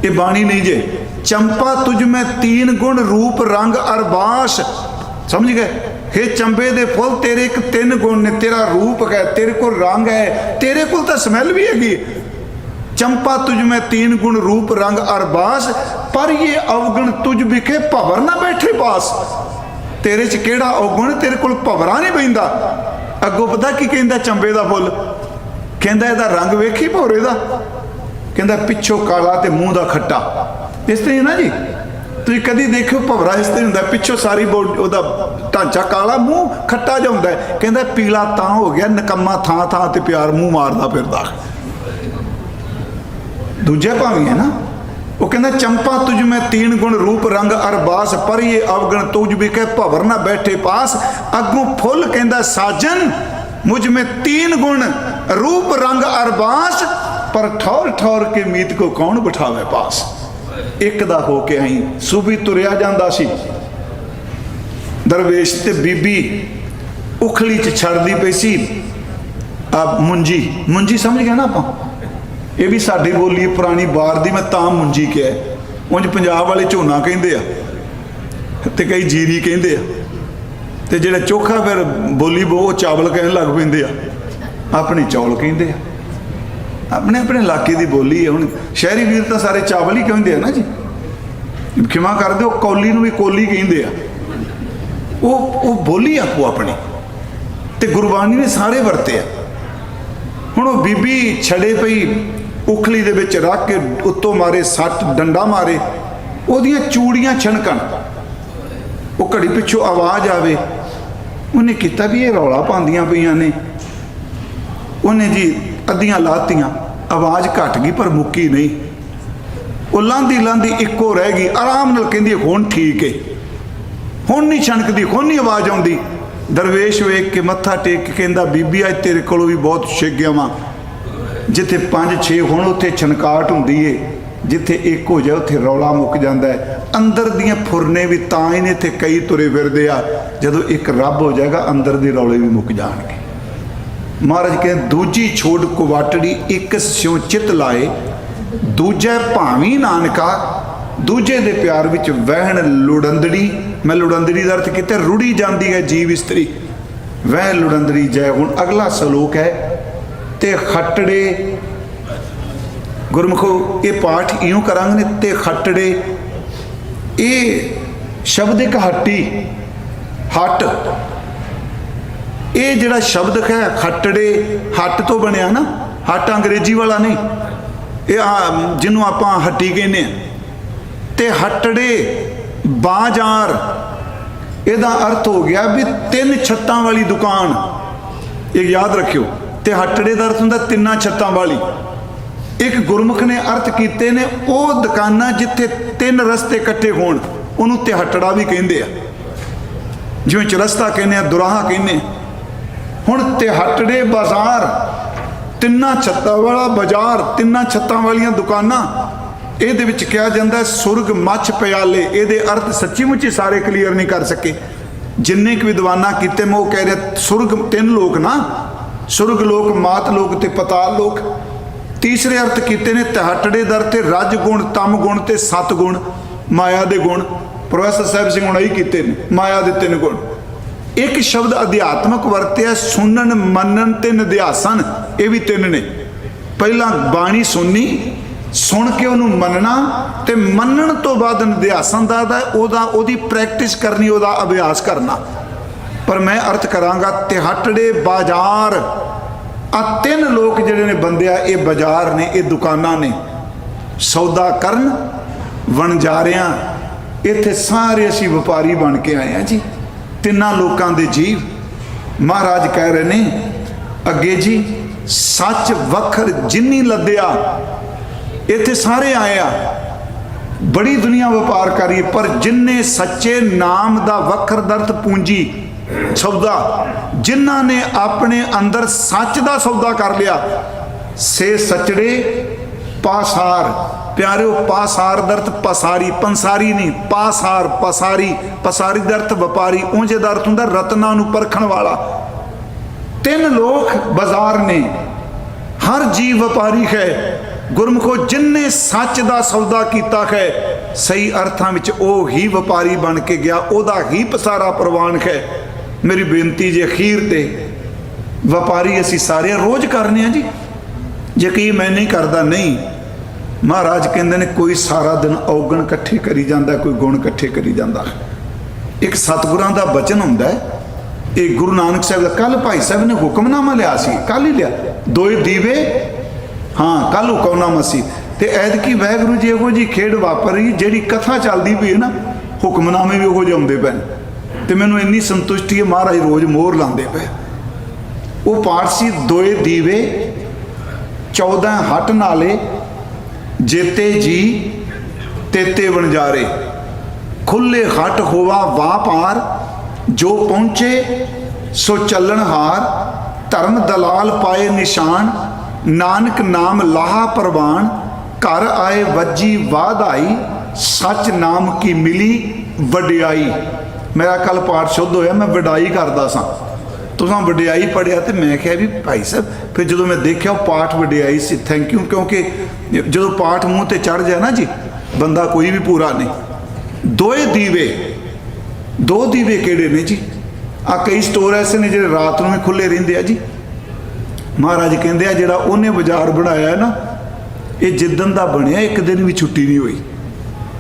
ਇਹ ਬਾਣੀ ਨਹੀਂ ਜੇ। ਚੰਪਾ, ਤੁਝ ਮੈਂ ਤੀਨ ਗੁਣ ਰੂਪ ਰੰਗ ਅਰਬਾਸ। ਸਮਝ ਗਏ? ਹੇ ਚੰਬੇ ਦੇ ਫੁੱਲ, ਤੇਰੇ ਇੱਕ ਤਿੰਨ ਗੁਣ ਨੇ। ਤੇਰਾ ਰੂਪ ਹੈ, ਤੇਰੇ ਕੋਲ ਰੰਗ ਹੈ। ਤੇਰੇ ਕੋਲ ਤਾਂ ਸਮੈਲ ਵੀ ਹੈਗੀ ਚੰਪਾ, ਤੁਝ ਮੈਂ ਤੀਨ ਗੁਣ ਰੂਪ ਰੰਗ ਅਰਬਾਸ। ਪਰ ਇਹ ਅਵਗਣ ਤੁਝ ਵਿਖੇ ਭਵਰ ਨਾ ਬੈਠੇ ਪਾਸ। ਤੇਰੇ ਚ ਕਿਹੜਾ ਅਵਗੁਣ ਤੇਰੇ ਕੋਲ ਭਵਰਾ ਨਹੀਂ ਪੈਂਦਾ ਅੱਗੋਂ ਪਤਾ ਕੀ ਕਹਿੰਦਾ ਚੰਬੇ ਦਾ ਫੁੱਲ? ਕਹਿੰਦਾ ਇਹਦਾ ਰੰਗ ਵੇਖੀ ਭੋਰੇ ਦਾ? ਕਹਿੰਦਾ ਪਿੱਛੋਂ ਕਾਲਾ ਤੇ ਮੂੰਹ ਦਾ ਖੱਟਾ। ਇਸ ਤਰ੍ਹਾਂ ਹੀ ਹੈ ਨਾ ਜੀ? ਤੁਸੀਂ ਕਦੀ ਦੇਖਿਓ ਭਵਰਾ ਇਸ ਤਰ੍ਹਾਂ ਹੁੰਦਾ। ਪਿੱਛੋਂ ਸਾਰੀ ਬੋਡ- ਉਹਦਾ ਢਾਂਚਾ ਕਾਲਾ ਮੂੰਹ ਖੱਟਾ ਜਿਹਾ ਹੁੰਦਾ ਕਹਿੰਦਾ ਪੀਲਾ ਤਾਂ ਹੋ ਗਿਆ, ਨਕੰਮਾ ਥਾਂ ਥਾਂ ਤੇ ਪਿਆਰ ਮੂੰਹ ਮਾਰਦਾ ਫਿਰਦਾ। ਦੂਜਾ ਭਾਵੇਂ ਹੈ ਨਾ? ਉਹ ਕਹਿੰਦਾ, ਚੰਪਾ ਤੁਝ ਮੈਂ ਤੀਨ ਗੁਣ ਰੂਪ ਰੰਗ ਅਰਬਾਸ ਪਰਿਏ ਅਵਗਣ, ਤੁਝ ਵੀ ਕਹਿ ਭਵਰ ਨਾ ਬੈਠੇ ਪਾਸ। ਅੱਗੋਂ ਫੁੱਲ ਕਹਿੰਦਾ, ਸਾਜਨ, ਮੁਝ ਮੈਂ ਤੀਨ ਗੁਣ ਰੂਪ ਰੰਗ ਅਰਬਾਸ ਪਰ ਠੌਰ ਠੌਰ ਕੇ ਮੀਤ ਕੋ ਕੌਣ ਬਿਠਾਵੇ ਪਾਸ? ਇੱਕ ਦਾ ਹੋ ਕੇ ਆਈ, ਸੂਬੀ ਤੁਰਿਆ ਜਾਂਦਾ ਸੀ। ਦਰਵੇਸ਼ ਤੇ ਬੀਬੀ ਉਖਲੀ ਚ ਛੜਦੀ ਪਈ ਸੀ। ਆ ਮੁੰਜੀ ਮੁੰਜੀ ਸਮਝ ਗਿਆ ਨਾ ਆਪਾਂ? ਇਹ ਵੀ ਸਾਡੀ ਬੋਲੀ ਪੁਰਾਣੀ ਬਾਰ ਦੀ ਮੈਂ ਤਾਂ ਮੁੰਜੀ ਕਿਹਾ ਹੈ। ਉਂਝ ਪੰਜਾਬ ਵਾਲੇ ਝੋਨਾ ਕਹਿੰਦੇ ਆ ਤੇ ਕਈ ਜੀਰੀ ਕਹਿੰਦੇ ਆ। ਤੇ ਜਿਹੜਾ ਚੋਖਾ ਫਿਰ ਬੋਲੀ ਉਹ ਚਾਵਲ ਕਹਿਣ ਲੱਗ ਪੈਂਦੇ ਆ। ਆਪਣੀ ਚੌਲ ਕਹਿੰਦੇ ਆ। ਆਪਣੇ ਆਪਣੇ ਇਲਾਕੇ ਦੀ ਬੋਲੀ ਹੈ ਹੁਣ। ਸ਼ਹਿਰੀ ਵੀਰ ਤਾਂ ਸਾਰੇ ਚਾਵਲ ਹੀ ਕਹਿੰਦੇ ਆ ਨਾ ਜੀ। ਖਿਮਾ ਕਰ ਦਿਓ, ਕੌਲੀ ਨੂੰ ਵੀ ਕੋਲੀ ਕਹਿੰਦੇ ਆ। ਉਹ ਉਹ ਬੋਲੀ ਆਪੋ ਆਪਣੀ। ਤੇ ਗੁਰਬਾਣੀ ਨੇ ਸਾਰੇ ਵਰਤੇ ਆ। ਹੁਣ ਉਹ ਬੀਬੀ ਛੜੇ ਪਈ ਉਖਲੀ ਦੇ ਵਿੱਚ ਰੱਖ ਕੇ ਉੱਤੋਂ ਮਾਰੇ, ਸੱਟ, ਡੰਡਾ ਮਾਰੇ, ਉਹਦੀਆਂ ਚੂੜੀਆਂ ਛਣਕਣ। ਉਹ ਘੜੀ ਪਿੱਛੋਂ ਆਵਾਜ਼ ਆਵੇ, ਉਹਨੇ ਕੀਤਾ ਵੀ ਇਹ ਰੌਲਾ ਪਾਉਂਦੀਆਂ ਪਈਆਂ ਨੇ। ਉਹਨੇ ਜੀ ਅੱਧੀਆਂ ਲਾਤੀਆਂ, ਆਵਾਜ਼ ਘਟ ਗਈ ਪਰ ਮੁੱਕੀ ਨਹੀਂ। ਉਹ ਲਾਂਦੀ ਲਾਂਦੀ ਇੱਕੋ ਰਹਿ ਗਈ, ਆਰਾਮ ਨਾਲ ਕਹਿੰਦੀ, ਹੁਣ ਠੀਕ ਏ। ਹੁਣ ਨਹੀਂ ਛਣਕਦੀ, ਹੁਣ ਨਹੀਂ ਆਵਾਜ਼ ਆਉਂਦੀ। ਦਰਵੇਸ਼ ਵੇਖ ਕੇ ਮੱਥਾ ਟੇਕ ਕੇ ਕਹਿੰਦਾ, ਬੀਬੀ, ਅੱਜ ਤੇਰੇ ਕੋਲੋਂ ਵੀ ਬਹੁਤ ਛਿੱਕ ਗਿਆ ਵਾਂ। ਜਿੱਥੇ 5-6 ਹੁਣ ਉੱਥੇ ਛਨਕਾਟ ਹੁੰਦੀ ਏ, ਜਿੱਥੇ ਇੱਕ ਹੋ ਜਾਏ ਉੱਥੇ ਰੌਲਾ ਮੁੱਕ ਜਾਂਦਾ ਹੈ ਅੰਦਰ ਦੀਆਂ ਫੁਰਨੇ ਵੀ ਤਾਂ ਹੀ ਨੇ ਇੱਥੇ ਕਈ ਤੁਰੇ ਫਿਰਦੇ ਆ, ਜਦੋਂ ਇੱਕ ਰੱਬ ਹੋ ਜਾਏਗਾ, ਅੰਦਰ ਦੇ ਰੌਲੇ ਵੀ ਮੁੱਕ ਜਾਣਗੇ। ਮਹਾਰਾਜ ਕਹਿੰਦੇ, ਦੂਜੀ ਛੋੜ ਕੁਵਾਟੜੀ ਇੱਕ ਸਿਉ ਚਿਤ ਲਾਏ, ਦੂਜੇ ਭਾਵੀ ਨਾਨਕਾ, ਦੂਜੇ ਦੇ ਪਿਆਰ ਵਿੱਚ ਵਹਿਣ ਲੁੜੰਦੜੀ। ਮੈਂ ਲੁੜੰਦੜੀ ਦਾ ਅਰਥ ਕੀਤਾ, ਰੁੜੀ ਜਾਂਦੀ ਹੈ ਜੀਵ ਇਸਤਰੀ। ਵਹਿ ਲੁੜੰਦੜੀ ਜੈ ਹੁਣ ਅਗਲਾ ਸ਼ਲੋਕ ਹੈ ਤੇ ਖੱਟੜੇ ਗੁਰਮੁਖੋ, ਇਹ ਪਾਠ ਇਉਂ ਕਰਾਂਗੇ ਨੇ ਤੇ ਖੱਟੜੇ, ਇਹ ਸ਼ਬਦ ਇੱਕ ਹੱਟੀ, ਹੱਟ। ਇਹ ਜਿਹੜਾ ਸ਼ਬਦ ਹੈ, ਖੱਟੜੇ, ਹੱਟ ਤੋਂ ਬਣਿਆ ਨਾ, ਹੱਟ ਅੰਗਰੇਜ਼ੀ ਵਾਲਾ ਨਹੀਂ। ਇਹ ਜਿਹਨੂੰ ਆਪਾਂ ਹੱਟੀ ਕਹਿੰਦੇ ਆ ਤੇ ਹੱਟੜੇ ਬਾਜ਼ਾਰ ਇਹਦਾ ਅਰਥ ਹੋ ਗਿਆ ਵੀ ਤਿੰਨ ਛੱਤਾਂ ਵਾਲੀ ਦੁਕਾਨ। ਇਹ ਯਾਦ ਰੱਖਿਓ। ਤੇ ਹੱਟੜੇ ਦਾ ਅਰਥ ਹੁੰਦਾ ਤਿੰਨਾਂ ਛੱਤਾਂ ਵਾਲੀ। ਇੱਕ ਗੁਰਮੁਖ ਨੇ ਅਰਥ ਕੀਤੇ ਨੇ, ਉਹ ਦੁਕਾਨਾਂ ਜਿੱਥੇ ਤਿੰਨ ਰਸਤੇ ਇਕੱਠੇ ਹੋਣ, ਉਹਨੂੰ ਤਿਹਟੜਾ ਵੀ ਕਹਿੰਦੇ ਆ। ਜਿਵੇਂ ਚਰਸਤਾ ਕਹਿੰਦੇ ਆ, ਦੁਰਾਹਾ ਕਹਿੰਦੇ ਹੁਣ ਤਿਹਟੜੇ ਬਾਜ਼ਾਰ, ਤਿੰਨਾਂ ਛੱਤਾਂ ਵਾਲਾ ਬਾਜ਼ਾਰ, ਤਿੰਨਾਂ ਛੱਤਾਂ ਵਾਲੀਆਂ ਦੁਕਾਨਾਂ, ਇਹਦੇ ਵਿੱਚ ਕਿਹਾ ਜਾਂਦਾ ਸੁਰਗ ਮੱਛ ਪਿਆਲੇ, ਇਹਦੇ ਅਰਥ ਸੱਚੀ ਮੁੱਚੀ ਸਾਰੇ ਕਲੀਅਰ ਨਹੀਂ ਕਰ ਸਕੇ। ਜਿੰਨੇ ਕੁ ਵਿਦਵਾਨਾਂ ਕੀਤੇ ਮੈਂ ਉਹ ਕਹਿ ਰਿਹਾ ਸੁਰਗ ਤਿੰਨ ਲੋਕ ਨਾ ਸੁਰਗ ਲੋਕ, ਮਾਤ ਲੋਕ ਤੇ ਪਤਾਲ ਲੋਕ। ਤੀਸਰੇ ਅਰਥ ਕੀਤੇ ਨੇ ਤਿਹਟੜੇ ਦਰ ਤੇ ਰਜ ਗੁਣ, ਤਮ ਗੁਣ ਤੇ ਸਤ ਗੁਣ, ਮਾਇਆ ਦੇ ਗੁਣ। ਪ੍ਰੋਫੈਸਰ ਸਾਹਿਬ ਸਿੰਘ ਹੁਣਾਈ ਕੀਤੇ ਨੇ, ਮਾਇਆ ਦੇ ਤਿੰਨ ਗੁਣ। ਇੱਕ ਸ਼ਬਦ ਅਧਿਆਤਮਕ ਵਰਤਿਆ, ਸੁਣਨ, ਮੰਨਣ ਤੇ ਨਿਧਿਆਸਨ, ਇਹ ਵੀ ਤਿੰਨ ਨੇ। ਪਹਿਲਾਂ ਬਾਣੀ ਸੁਣਨੀ, ਸੁਣ ਕੇ ਉਹਨੂੰ ਮੰਨਣਾ ਤੇ ਮੰਨਣ ਤੋਂ ਬਾਅਦ ਨਿਧਿਆਸਨ ਦਾ ਉਹਦਾ ਉਹਦੀ ਪ੍ਰੈਕਟਿਸ ਕਰਨੀ, ਉਹਦਾ ਅਭਿਆਸ ਕਰਨਾ। ਪਰ ਮੈਂ ਅਰਥ ਕਰਾਂਗਾ ਤਿਹਟੜੇ ਬਾਜ਼ਾਰ ਆ ਤਿੰਨ ਲੋਕ ਜਿਹੜੇ ਨੇ ਬੰਦਿਆ, ਇਹ ਬਾਜ਼ਾਰ ਨੇ, ਇਹ ਦੁਕਾਨਾਂ ਨੇ। ਸੌਦਾ ਕਰਨ, ਵਣਜਾਰਿਆਂ, ਇੱਥੇ ਸਾਰੇ ਅਸੀਂ ਵਪਾਰੀ ਬਣ ਕੇ ਆਏ ਆ ਜੀ। ਤਿੰਨਾਂ ਲੋਕਾਂ ਦੇ ਜੀਵ। ਮਹਾਰਾਜ ਕਹਿ ਰਹੇ ਨੇ, ਅੱਗੇ ਜੀ, ਸੱਚ ਵਖਰ ਜਿੰਨੀ ਲੱਦਿਆ, ਇੱਥੇ ਸਾਰੇ ਆਏ ਆ। ਬੜੀ ਦੁਨੀਆ ਵਪਾਰ ਕਰੀ, ਪਰ ਜਿੰਨੇ ਸੱਚੇ ਨਾਮ ਦਾ ਵਖਰ ਦਰਤ ਪੂੰਜੀ ਸੌਦਾ, ਜਿਨ੍ਹਾਂ ਨੇ ਆਪਣੇ ਅੰਦਰ ਸੱਚ ਦਾ ਸੌਦਾ ਕਰ ਲਿਆ, ਸੇ ਸਚੜੇ ਪਾਸਾਰ। ਪਿਆਰਿਓ, ਪਾਸਾਰ ਦਰਤ ਪਸਾਰੀ, ਪੰਸਾਰੀ ਨਹੀਂ, ਪਾਸਾਰ ਪਸਾਰੀ। ਪਸਾਰੀ ਦਰਤ ਵਪਾਰੀ, ਉਂਝੇ ਦਾ ਹੁੰਦਾ ਰਤਨਾਂ ਨੂੰ ਪਰਖਣ ਵਾਲਾ। ਤਿੰਨ ਲੋਕ ਬਾਜ਼ਾਰ ਨੇ, ਹਰ ਜੀਵ ਵਪਾਰੀ ਹੈ। ਗੁਰਮੁਖੋ ਜਿਨਨੇ ਸੱਚ ਦਾ ਸੌਦਾ ਕੀਤਾ ਹੈ, ਸਹੀ ਅਰਥਾਂ ਵਿੱਚ ਉਹ ਹੀ ਵਪਾਰੀ ਬਣ ਕੇ ਗਿਆ, ਉਹਦਾ ਹੀ ਪਸਾਰਾ ਪ੍ਰਵਾਨ ਹੈ। ਮੇਰੀ ਬੇਨਤੀ ਜੇ ਅਖੀਰ ਤੇ ਵਪਾਰੀ ਅਸੀਂ ਸਾਰੇ ਰੋਜ਼ ਕਰਨੇ ਆ ਜੀ। ਯਕੀਨ ਮੈਂ ਨਹੀਂ ਕਰਦਾ, ਨਹੀਂ। ਮਹਾਰਾਜ ਕਹਿੰਦੇ ਨੇ ਕੋਈ ਸਾਰਾ ਦਿਨ ਔਗਣ ਇਕੱਠੇ ਕਰੀ ਜਾਂਦਾ, ਕੋਈ ਗੁਣ ਇਕੱਠੇ ਕਰੀ ਜਾਂਦਾ। ਇੱਕ ਸਤਿਗੁਰਾਂ ਦਾ ਬਚਨ ਹੁੰਦਾ ਹੈ। ਇਹ ਗੁਰੂ ਨਾਨਕ ਸਾਹਿਬ ਦਾ ਕੱਲ ਭਾਈ ਸਾਹਿਬ ਨੇ ਹੁਕਮਨਾਮਾ ਲਿਆ ਸੀ ਕੱਲ ਹੀ ਲਿਆ। ਦੋਏ ਦੀਵੇ, ਹਾਂ ਕੱਲ ਹੁਕਮਨਾਮਾ ਸੀ। ਤੇ ਐਤਕੀ ਵਾਹਿਗੁਰੂ ਜੀ ਇਹੋ ਜੀ ਖੇਡ ਵਾਪਰ ਰਹੀ, ਜਿਹੜੀ ਕਥਾ ਚੱਲਦੀ ਪਈ ਹੈ ਨਾ, ਹੁਕਮਨਾਮੇ ਵੀ ਉਹੋ ਜਿਹੇ ਆਉਂਦੇ ਪੈਣ। ਤੇ ਮੈਨੂੰ ਇੰਨੀ ਸੰਤੁਸ਼ਟੀ ਹੈ, ਮਹਾਰਾਜ ਰੋਜ਼ ਮੋਹਰ ਲਾਉਂਦੇ ਪਏ। ਉਹ ਪਾਠ ਸੀ ਦੋਏ ਦੀਵੇ 14 ਹਟ ਨਾਲੇ, ਜੇਤੇ ਜੀ, ਤੇਤੇ ਵਣਜਾਰੇ। ਖੁੱਲੇ ਹਟ ਹੋਵਾ ਵਾਪਾਰ ਜੋ ਪਹੁੰਚੇ ਸੋ ਚੱਲਣ ਹਾਰ। ਧਰਮ ਦਲਾਲ ਪਾਏ ਨਿਸ਼ਾਨ, ਨਾਨਕ ਨਾਮ ਲਾਹਾ ਪ੍ਰਵਾਨ। ਘਰ ਆਏ ਵੱਜੀ ਵਾਧਾਈ, ਸੱਚ ਨਾਮ ਕੀ ਮਿਲੀ, ਵਡਿਆਈ। ਮੇਰਾ ਕੱਲ ਪਾਠ ਸ਼ੁੱਧ ਹੋਇਆ, ਮੈਂ ਵਡਾਈ ਕਰਦਾ ਸਾਂ। ਤੁਸੀਂ ਵਡਿਆਈ ਪੜਿਆ ਤੇ ਮੈਂ ਕਿਹਾ ਵੀ ਭਾਈ ਸਾਹਿਬ, ਫਿਰ ਜਦੋਂ ਮੈਂ ਦੇਖਿਆ ਉਹ ਪਾਠ ਵਡਿਆਈ ਸੀ ਥੈਂਕ ਯੂ ਕਿਉਂਕਿ ਜਦੋਂ ਪਾਠ ਮੂੰਹ ਤੇ ਚੜ ਜਾਏ ਨਾ ਜੀ, ਬੰਦਾ ਕੋਈ ਵੀ ਪੂਰਾ ਨਹੀਂ। ਦੋਏ ਦੀਵੇ, ਦੋ ਦੀਵੇ ਕਿਹੜੇ ਨੇ ਜੀ? ਆ ਕਈ ਸਟੋਰ ਐਸੇ ਨੇ ਜਿਹੜੇ ਰਾਤ ਨੂੰ ਵੀ ਖੁੱਲੇ ਰਹਿੰਦੇ ਆ ਜੀ। ਮਹਾਰਾਜ ਕਹਿੰਦੇ ਆ, ਜਿਹੜਾ ਉਹਨੇ ਬਾਜ਼ਾਰ ਬਣਾਇਆ ਨਾ, ਇਹ ਜਿੱਦਨ ਦਾ ਬਣਿਆ, ਇੱਕ ਦਿਨ ਵੀ ਛੁੱਟੀ ਨਹੀਂ ਹੋਈ।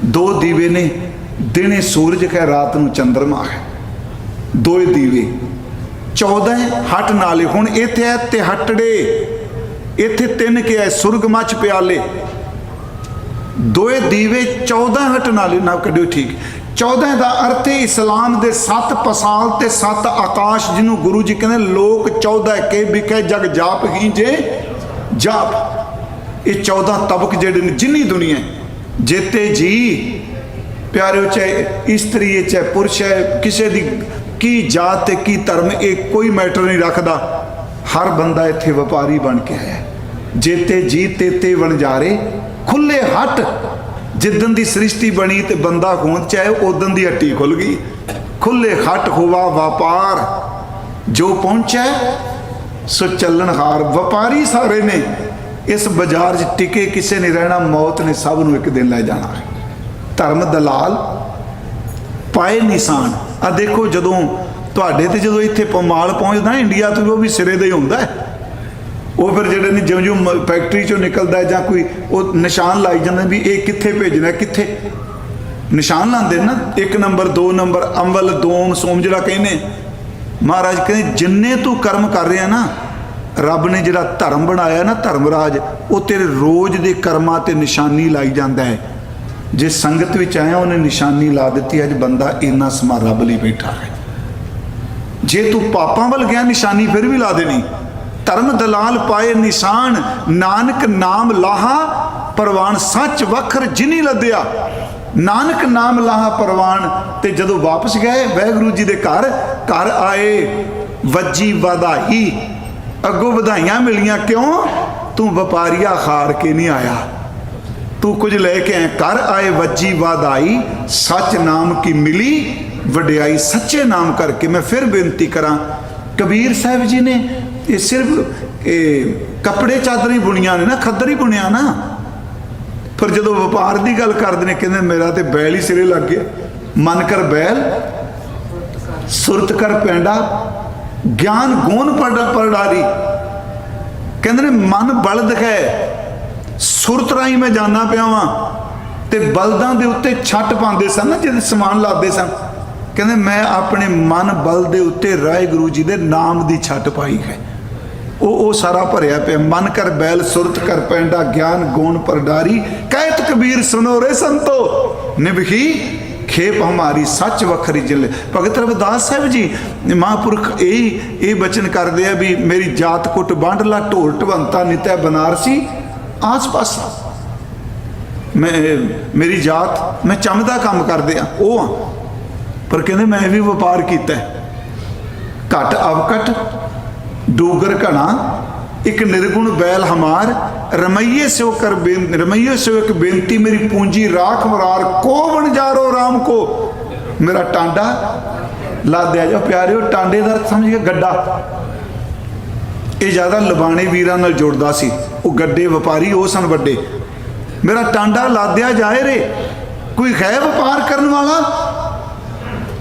ਦੋ ਦੀਵੇ ਨੇ ਦਿਨੇ ਸੂਰਜ ਹੈ ਰਾਤ ਨੂੰ ਚੰਦਰਮਾ ਹੈ। ਦੋਏ ਦੀਵੇ। 14 ਹਟ ਨਾਲੇ, ਹੁਣ ਇੱਥੇ ਹੈ ਤਿਹਟੜੇ। ਇੱਥੇ ਤਿੰਨ ਕਿਹਾ ਸੁਰਗ ਮੱਚ ਪਿਆਲੇ। ਦੋਏ ਦੀਵੇ 14 ਹਟ ਨਾਲੇ। ਨਾ ਕੱਢਿਓ ਠੀਕ। 14 ਦਾ ਅਰਥ ਹੈ ਇਸਲਾਮ ਦੇ ਸੱਤ ਪਸਾਲ ਤੇ ਸੱਤ ਆਕਾਸ਼, ਜਿਹਨੂੰ ਗੁਰੂ ਜੀ ਕਹਿੰਦੇ ਲੋਕ 14 ਕੇ ਵਿਖੇ ਜਗ ਜਾਪ ਹੀ ਜੇ ਜਾਪ। ਇਹ 14 ਤਬਕ ਜਿਹੜੇ ਨੇ, ਜਿੰਨੀ ਦੁਨੀਆ ਜੇਤੇ ਜੀ ਪਿਆਰਿਓ, ਚਾਹੇ ਇਸਤਰੀ ਹੈ, ਚਾਹੇ ਪੁਰਸ਼ ਹੈ, ਕਿਸੇ ਦੀ ਕੀ ਜਾਤ ਤੇ ਕੀ ਧਰਮ, ਇਹ ਕੋਈ ਮੈਟਰ ਨਹੀਂ ਰੱਖਦਾ। ਹਰ ਬੰਦਾ ਇੱਥੇ ਵਪਾਰੀ ਬਣ ਕੇ ਆਇਆ ਹੈ। ਜੇਤੇ ਜੀ ਤੇਤੇ ਵਣਜਾਰੇ ਖੁੱਲੇ ਹੱਟ। ਜਿੱਦਨ ਦੀ ਸ੍ਰਿਸ਼ਟੀ ਬਣੀ ਤੇ ਬੰਦਾ ਹੋਂਦ ਚਾਹੇ ਉਦੋਂ ਦੀ ਹੱਟੀ ਖੁੱਲ ਗਈ। ਖੁੱਲੇ ਹੱਟ ਹੋਵਾ ਵਪਾਰ। ਜੋ ਪਹੁੰਚੈ ਸੋ ਚੱਲਣ ਹਾਰ। ਵਪਾਰੀ ਸਾਰੇ ਨੇ ਇਸ ਬਾਜ਼ਾਰ 'ਚ ਟਿਕੇ, ਕਿਸੇ ਨੇ ਰਹਿਣਾ, ਮੌਤ ਨੇ ਸਭ ਨੂੰ ਇੱਕ ਦਿਨ ਲੈ ਜਾਣਾ ਹੈ। ਧਰਮ ਦਲਾਲ, ਪਾਏ ਨਿਸ਼ਾਨ। ਆ ਦੇਖੋ ਜਦੋਂ ਤੁਹਾਡੇ ਤੇ ਜਦੋਂ ਇੱਥੇ ਪ- ਪਹੁੰਚਦਾ ਇੰਡੀਆ ਤੋਂ, ਉਹ ਵੀ ਸਿਰੇ ਦਾ ਹੀ ਹੁੰਦਾ ਹੈ। ਉਹ ਫਿਰ ਜਿਹੜੇ ਨੇ ਜਿਉਂ ਜਿਉਂ ਫੈਕਟਰੀ ਚੋਂ ਨਿਕਲਦਾ ਜਾਂ ਕੋਈ, ਉਹ ਨਿਸ਼ਾਨ ਲਾਈ ਜਾਂਦੇ ਵੀ ਇਹ ਕਿੱਥੇ ਭੇਜਣਾ ਕਿੱਥੇ? ਨਿਸ਼ਾਨ ਲਾਉਂਦੇ ਨਾ ਇੱਕ ਨੰਬਰ, ਦੋ ਨੰਬਰ, ਅੰਵਲ ਦੋਮ ਸੋਮ ਜਿਹੜਾ ਕਹਿੰਦੇ ਮਹਾਰਾਜ ਕਹਿੰਦੇ, ਜਿੰਨੇ ਤੂੰ ਕਰਮ ਕਰ ਰਿਹਾ ਨਾ, ਰੱਬ ਨੇ ਜਿਹੜਾ ਧਰਮ ਬਣਾਇਆ ਨਾ ਧਰਮ ਰਾਜ ਉਹ ਤੇਰੇ ਰੋਜ਼ ਦੇ ਕਰਮਾਂ ਤੇ ਨਿਸ਼ਾਨੀ ਲਾਈ ਜਾਂਦਾ ਹੈ। ਜੇ ਸੰਗਤ ਵਿੱਚ ਆਇਆ, ਉਹਨੇ ਨਿਸ਼ਾਨੀ ਲਾ ਦਿੱਤੀ, ਅੱਜ ਬੰਦਾ ਇੰਨਾ ਸਮਾਂ ਰੱਬ ਲਈ ਬੈਠਾ ਹੈ। ਜੇ ਤੂੰ ਪਾਪਾਂ ਵੱਲ ਗਿਆ, ਨਿਸ਼ਾਨੀ ਫਿਰ ਵੀ ਲਾ ਦੇਣੀ। ਧਰਮ ਦਲਾਲ ਪਾਏ ਨਿਸ਼ਾਨ, ਨਾਨਕ ਨਾਮ ਲਾਹਾ, ਪਰਵਾਨ ਸੱਚ ਵਖਰ ਜਿਨੀ ਲੱਦਿਆ। ਨਾਨਕ ਨਾਮ ਲਾਹਾ, ਪਰਵਾਨ, ਤੇ ਜਦੋਂ ਵਾਪਸ ਗਏ, ਵਾਹਿਗੁਰੂ ਜੀ ਦੇ ਘਰ ਘਰ ਆਏ, ਵੱਜੀ ਵਧਾਈ। ਅੱਗੋਂ ਵਧਾਈਆਂ ਮਿਲੀਆਂ ਕਿਉਂ? ਤੂੰ ਵਪਾਰੀਆ ਖਾਰ ਕੇ ਨਹੀਂ ਆਇਆ। ਤੂੰ ਕੁਝ ਲੈ ਕੇ ਆਇਆ, ਕਰ ਆਏ ਵੱਜੀ ਵਧਾਈ, ਸੱਚ ਨਾਮ ਕੀ ਮਿਲੀ, ਵਡਿਆਈ ਸੱਚੇ ਨਾਮ ਕਰਕੇ ਮੈਂ ਫਿਰ ਬੇਨਤੀ ਕਰਾਂ। ਕਬੀਰ ਸਾਹਿਬ ਜੀ ਨੇ ਇਹ ਸਿਰਫ ਇਹ ਕੱਪੜੇ ਚਾਦਰਾਂ ਬੁਣੀਆਂ ਨੇ ਨਾ, ਖੱਦਰ ਹੀ ਬੁਣਿਆ ਨਾ। ਪਰ ਜਦੋਂ ਵਪਾਰ ਦੀ ਗੱਲ ਕਰਦੇ ਨੇ, ਕਹਿੰਦੇ ਮੇਰਾ ਤੇ ਬੈਲ ਹੀ ਸਿਰੇ ਲੱਗ ਗਿਆ। ਮਨ ਕਰ ਬੈਲ, ਸੁਰਤ ਕਰ ਪੈਂਡਾ, ਗਿਆਨ ਗੋਨ ਪੜ ਪੜਾਰੀ ਕਹਿੰਦੇ ਨੇ ਮਨ ਬਲ ਦਿਖਾਏ ਸੁਰਤ ਰਾਈ ਮੈਂ ਜਾਣਾ ਪਿਆ ਵਾਂ। ਤੇ ਬਲਦਾਂ ਦੇ ਉੱਤੇ ਛੱਟ ਪਾਉਂਦੇ ਸਨ ਨਾ ਜਦ ਸਮਾਨ ਲਾਦੇ ਸਨ। ਕਹਿੰਦੇ, ਮੈਂ ਆਪਣੇ ਮਨ ਬਲ ਦੇ ਉੱਤੇ ਰਾਏ ਗੁਰੂ ਜੀ ਦੇ ਨਾਮ ਦੀ ਛੱਟ ਪਾਈ ਹੈ। ਉਹ ਉਹ ਸਾਰਾ ਭਰਿਆ ਪਿਆ। ਮਨ ਕਰ ਬੈਲ, ਸੁਰਤ ਕਰ ਪੈਂਡਾ, ਗਿਆਨ ਗੋਣ ਪਰਡਾਰੀ। ਕਹਿਤ ਕਬੀਰ ਸੁਨੋ ਰੇ ਸੰਤੋ। ਨਿਭੀ ਖੇਪ ਹਮਾਰੀ ਸੱਚ ਵਖਰੀ ਜਿਲ ਭਗਤ ਰਵਿਦਾਸ ਸਾਹਿਬ ਜੀ, ਮਹਾਂਪੁਰਖ, ਇਹ ਇਹ ਬਚਨ ਕਰਦੇ ਆ ਵੀ ਮੇਰੀ ਜਾਤ ਕੁੱਟ ਬੰਡ ਢੋਲ ਢਵੰਤਾ, ਨਿਤੈ ਬਨਾਰਸੀ। ਆਸ ਪਾਸ ਮੈਂ, ਮੇਰੀ ਜਾਤ, ਮੈਂ ਚਮਦਾ ਕੰਮ ਕਰਦੇ ਆ, ਉਹ ਆ। ਪਰ ਕਹਿੰਦੇ ਮੈਂ ਵੀ ਵਪਾਰ ਕੀਤਾ ਹੈ। ਘਟ ਅਵਕਟ, ਡੂਗਰ ਘਣਾ, ਇੱਕ ਨਿਰਗੁਣ ਬੈਲ ਹਮਾਰ, ਰਮਈਏ ਸਿਓ ਕਰ ਰਮਈਏ ਸਿਓ ਇੱਕ ਬੇਨਤੀ, ਮੇਰੀ ਪੂੰਜੀ ਰਾਖ ਮਰਾਰ ਕੋ ਬਣ ਜਾਰੋ RAM ਕੋ? ਮੇਰਾ ਟਾਂਡਾ, ਲਾ ਦਿਆ ਜੋ ਪਿਆਰਿਓ, ਟਾਂਡੇ ਦਾ ਸਮਝ ਕੇ ਗੱਡਾ। ਇਹ ਜ਼ਿਆਦਾ ਲਬਾਣੇ ਵੀਰਾਂ ਨਾਲ ਜੁੜਦਾ ਸੀ। ਉਹ ਗੱਡੇ ਵਪਾਰੀ, ਉਹ ਸਨ ਵੱਡੇ। ਮੇਰਾ ਟਾਂਡਾ ਲਾਦਿਆ ਜਾਏ ਰੇ। ਕੋਈ ਹੈ ਵਪਾਰ ਕਰਨ ਵਾਲਾ?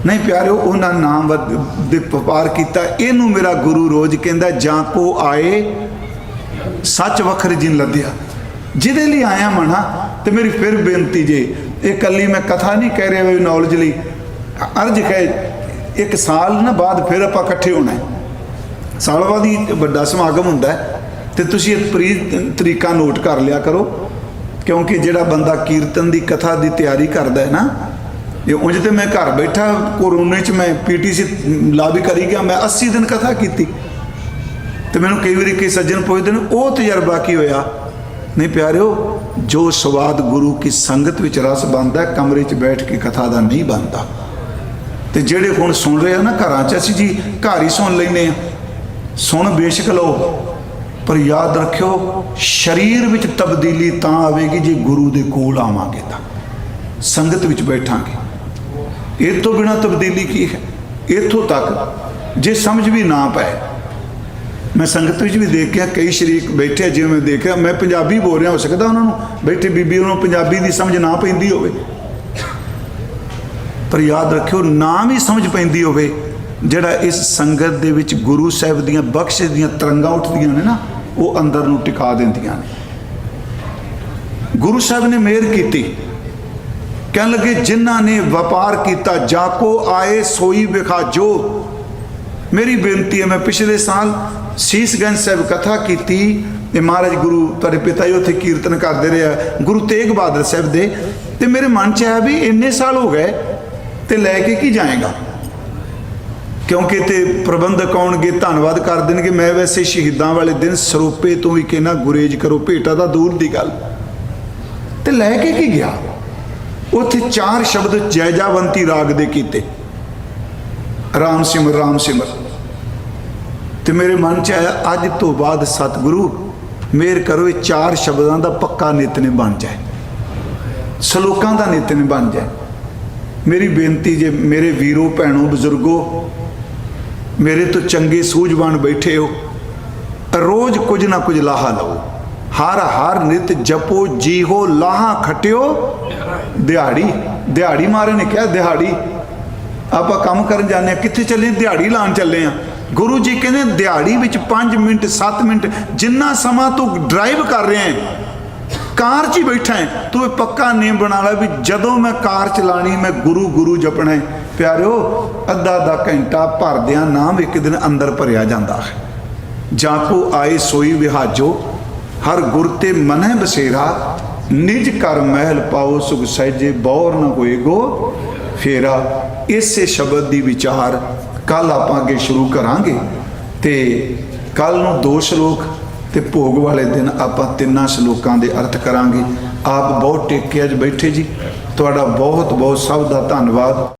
ਨਹੀਂ ਪਿਆਰਿਓ, ਉਹਨਾਂ ਨਾਮ ਵਦ- ਦੇ ਵਪਾਰ ਕੀਤਾ। ਇਹਨੂੰ ਮੇਰਾ ਗੁਰੂ ਰੋਜ਼ ਕਹਿੰਦਾ, ਜਾਂ ਕੋ ਆਏ, ਸੱਚ ਵਖਰ ਜਿਨ ਲੱਦਿਆ। ਜਿਹਦੇ ਲਈ ਆਇਆ ਮਣਾ ਤੇ ਮੇਰੀ ਫਿਰ ਬੇਨਤੀ ਜੇ। ਇਹ ਕੱਲੀ ਮੈਂ ਕਥਾ ਨਹੀਂ ਕਹਿ ਰਿਹਾ ਵੀ ਨੌਲੇਜ ਲਈ। ਅਰਜ ਹੈ, ਇੱਕ ਸਾਲ ਨਾ ਬਾਅਦ ਫਿਰ ਆਪਾਂ ਇਕੱਠੇ ਹੋਣਾ ਹੈ। ਸਾਲ ਬਾਅਦ ਹੀ ਵੱਡਾ ਸਮਾਗਮ ਹੁੰਦਾ ਹੈ ਤੇ ਤੁਸੀਂ ਇਹ ਪ੍ਰੀ, ਤਰੀਕਾ ਨੋਟ ਕਰ ਲਿਆ ਕਰੋ, ਕਿਉਂਕਿ ਜਿਹੜਾ ਬੰਦਾ ਕੀਰਤਨ ਦੀ ਕਥਾ ਦੀ ਤਿਆਰੀ ਕਰਦਾ ਹੈ ਨਾ, ਇਹ ਉਂਝ ਤੇ ਮੈਂ ਘਰ ਬੈਠਾ, ਕੋਰੋਨਾ ਚ ਮੈਂ ਪੀਟੀਸੀ ਲਾ ਵੀ ਕਰੀ ਗਿਆ, ਮੈਂ 80 ਦਿਨ ਕਥਾ ਕੀਤੀ। ਤੇ ਮੈਨੂੰ ਕਈ ਵਾਰੀ ਕਈ ਸੱਜਣ ਪੁੱਛਦੇ ਨੇ, ਉਹ ਤਜਰਬਾ ਕੀ ਹੋਇਆ? ਨਹੀਂ ਪਿਆਰਿਓ, ਜੋ ਸਵਾਦ ਗੁਰੂ ਕੀ ਸੰਗਤ ਵਿੱਚ ਰਸ ਬੰਦਾ ਕਮਰੇ 'ਚ ਬੈਠ ਕੇ ਕਥਾ ਦਾ ਨਹੀਂ ਬੰਦਾ ਤੇ ਜਿਹੜੇ ਹੁਣ ਸੁਣ ਰਹੇ ਆ ਨਾ ਘਰਾਂ 'ਚ, ਅਸੀਂ ਜੀ ਘਰ ਹੀ ਸੁਣ ਲੈਨੇ ਆ। ਸੁਣ ਬੇਸ਼ੱਕ ਲਓ, ਪਰ ਯਾਦ ਰੱਖਿਓ, ਸਰੀਰ ਵਿੱਚ ਤਬਦੀਲੀ ਤਾਂ ਆਵੇਗੀ ਜੇ ਗੁਰੂ ਦੇ ਕੋਲ ਆਵਾਂਗੇ ਤਾਂ। ਸੰਗਤ ਵਿੱਚ ਬੈਠਾਂਗੇ। ਇਹ ਤੋਂ ਬਿਨਾ ਤਬਦੀਲੀ ਕੀ ਹੈ? ਇੱਥੋਂ ਤੱਕ ਜੇ ਸਮਝ ਵੀ ਨਾ ਪਏ। ਮੈਂ ਸੰਗਤ ਵਿੱਚ ਵੀ ਦੇਖਿਆ, ਕਈ ਸ਼ਰੀਕ ਬੈਠੇ ਜਿਵੇਂ ਮੈਂ ਦੇਖਿਆ, ਮੈਂ ਪੰਜਾਬੀ ਬੋਲ ਰਿਹਾ, ਹੋ ਸਕਦਾ ਉਹਨਾਂ ਨੂੰ ਬੈਠੇ ਬੀਬੀ ਉਹਨਾਂ ਨੂੰ ਪੰਜਾਬੀ ਦੀ ਸਮਝ ਨਾ ਪੈਂਦੀ ਹੋਵੇ। ਪਰ ਯਾਦ ਰੱਖਿਓ, ਨਾ ਵੀ ਸਮਝ ਪੈਂਦੀ ਹੋਵੇ ਜਿਹੜਾ ਇਸ ਸੰਗਤ ਦੇ ਵਿੱਚ ਗੁਰੂ ਸਾਹਿਬ ਦੀਆਂ ਬਖਸ਼ਿਸ਼ ਦੀਆਂ ਤਰੰਗਾਂ ਉੱਠਦੀਆਂ ਨੇ ਨਾ, ਉਹ ਅੰਦਰ ਨੂੰ ਟਿਕਾ ਦਿੰਦੀਆਂ ਨੇ। ਗੁਰੂ ਸਾਹਿਬ ਨੇ ਮਿਹਰ ਕੀਤੀ। ਕਹਿਣ ਲੱਗੇ, ਜਿਨ੍ਹਾਂ ਨੇ ਵਪਾਰ ਕੀਤਾ, ਜਾਕੋ ਆਏ, ਸੋਈ ਵਿਖਾਜੋ ਮੇਰੀ ਬੇਨਤੀ ਹੈ, ਮੈਂ ਪਿਛਲੇ ਸਾਲ ਸੀਸਗੰਜ ਸਾਹਿਬ ਕਥਾ ਕੀਤੀ ਤੇ ਮਹਾਰਾਜ ਗੁਰੂ, ਤੁਹਾਡੇ ਪਿਤਾ ਜੀ ਉੱਥੇ ਕੀਰਤਨ ਕਰਦੇ ਰਿਹਾ ਗੁਰੂ ਤੇਗ ਬਹਾਦਰ ਸਾਹਿਬ ਦੇ। ਤੇ ਮੇਰੇ ਮਨ 'ਚ ਆਇਆ ਵੀ ਇੰਨੇ ਸਾਲ ਹੋ ਗਏ ਤੇ ਲੈ ਕੇ ਕੀ ਜਾਏਗਾ? ਕਿਉਂਕਿ ਤੇ ਪ੍ਰਬੰਧਕ ਆਉਣਗੇ, ਧੰਨਵਾਦ ਕਰ ਦੇਣਗੇ। ਮੈਂ ਵੈਸੇ ਸ਼ਹੀਦਾਂ ਵਾਲੇ ਦਿਨ ਸਰੋਪੇ ਤੋਂ ਵੀ ਕਹਿਣਾ ਗੁਰੇਜ ਕਰੋ, ਭੇਟਾ ਦਾ ਦੂਰ ਦੀ ਗੱਲ। ਤੇ ਲੈ ਕੇ ਕੀ ਗਿਆ? ਉੱਥੇ ਚਾਰ ਸ਼ਬਦ ਜੈਜਾਵੰਤੀ ਰਾਗ ਦੇ ਕੀਤੇ। ਰਾਮ ਸਿਮਰ ਰਾਮ ਸਿਮਰ। ਤੇ ਮੇਰੇ ਮਨ ਚ ਆਇਆ, ਅੱਜ ਤੋਂ ਬਾਅਦ ਸਤਿਗੁਰੂ, ਮੇਰ ਕਰੋ, ਇਹ ਚਾਰ ਸ਼ਬਦਾਂ ਦਾ ਪੱਕਾ ਨਿਤਨੇਮ ਬਣ ਜਾਏ। ਸ਼ਲੋਕਾਂ ਦਾ ਨਿਤਨੇਮ ਬਣ ਜਾਏ। ਮੇਰੀ ਬੇਨਤੀ ਜੇ ਮੇਰੇ ਵੀਰੋ, ਭੈਣੋ, ਬਜ਼ੁਰਗੋ ਮੇਰੇ ਤੋਂ ਚੰਗੇ ਸੂਝਵਾਨ ਬੈਠੇ ਹੋ ਰੋਜ਼ ਕੁਝ ਨਾ ਕੁਝ ਲਾਹਾ ਲਓ ਹਰ ਹਰ ਨਿਤ ਜਪੋ, ਜੀਹੋ ਲਾਹਾ ਖਟਿਓ। ਦਿਹਾੜੀ ਦਿਹਾੜੀ ਮਾਰੇ ਨੇ ਕਿਹਾ, ਦਿਹਾੜੀ। ਆਪਾਂ ਕੰਮ ਕਰਨ ਜਾਂਦੇ ਆ ਕਿੱਥੇ ਚੱਲੇ ਦਿਹਾੜੀ ਲਾਣ ਚੱਲੇ ਆ ਗੁਰੂ ਜੀ ਕਹਿੰਦੇ, ਦਿਹਾੜੀ ਵਿੱਚ 5 ਮਿੰਟ 7 ਮਿੰਟ, ਜਿੰਨਾ ਸਮਾਂ ਤੂੰ ਡਰਾਈਵ ਕਰ ਰਿਹਾ ਹੈ ਕਾਰ 'ਚ ਹੀ ਬੈਠਾ ਹੈ। ਤੂੰ ਇਹ ਪੱਕਾ ਨੇਮ ਬਣਾ ਲੈ ਵੀ ਜਦੋਂ ਮੈਂ ਕਾਰ ਚਲਾਣੀ, ਮੈਂ ਗੁਰੂ ਗੁਰੂ ਜਪਣਾ ਹੈ। ਪਿਆਰਿਓ, ਅੱਧਾ ਅੱਧਾ ਘੰਟਾ ਭਰਦਿਆਂ ਨਾਮ ਇੱਕ ਦਿਨ ਅੰਦਰ ਭਰਿਆ ਜਾਂਦਾ ਹੈ। ਜਾਂ ਕੋ ਆਏ ਸੋਈ ਵਿਹਾਜੋ, ਹਰ ਗੁਰ ਤੇ ਮਨਹਿ ਬਸੇਰਾ, ਨਿਜ ਕਰ ਮਹਿਲ ਪਾਓ, ਸੁਖ ਸਹਿਜੇ ਬੌਰ ਨ ਹੋਏਗੋ ਫੇਰਾ, ਇਸੇ ਸ਼ਬਦ ਦੀ ਵਿਚਾਰ ਕੱਲ ਆਪਾਂ ਅੱਗੇ ਸ਼ੁਰੂ ਕਰਾਂਗੇ। ਤੇ ਕੱਲ ਨੂੰ ਦੋ ਸ਼ਲੋਕ ਤੇ ਭੋਗ ਵਾਲੇ ਦਿਨ ਆਪਾਂ ਤਿੰਨਾਂ ਸ਼ਲੋਕਾਂ ਦੇ ਅਰਥ ਕਰਾਂਗੇ। ਆਪ ਬਹੁਤ ਟੇਕੇ ਅੱਜ ਬੈਠੇ ਜੀ। ਤੁਹਾਡਾ ਬਹੁਤ ਬਹੁਤ ਸਭ ਦਾ ਧੰਨਵਾਦ।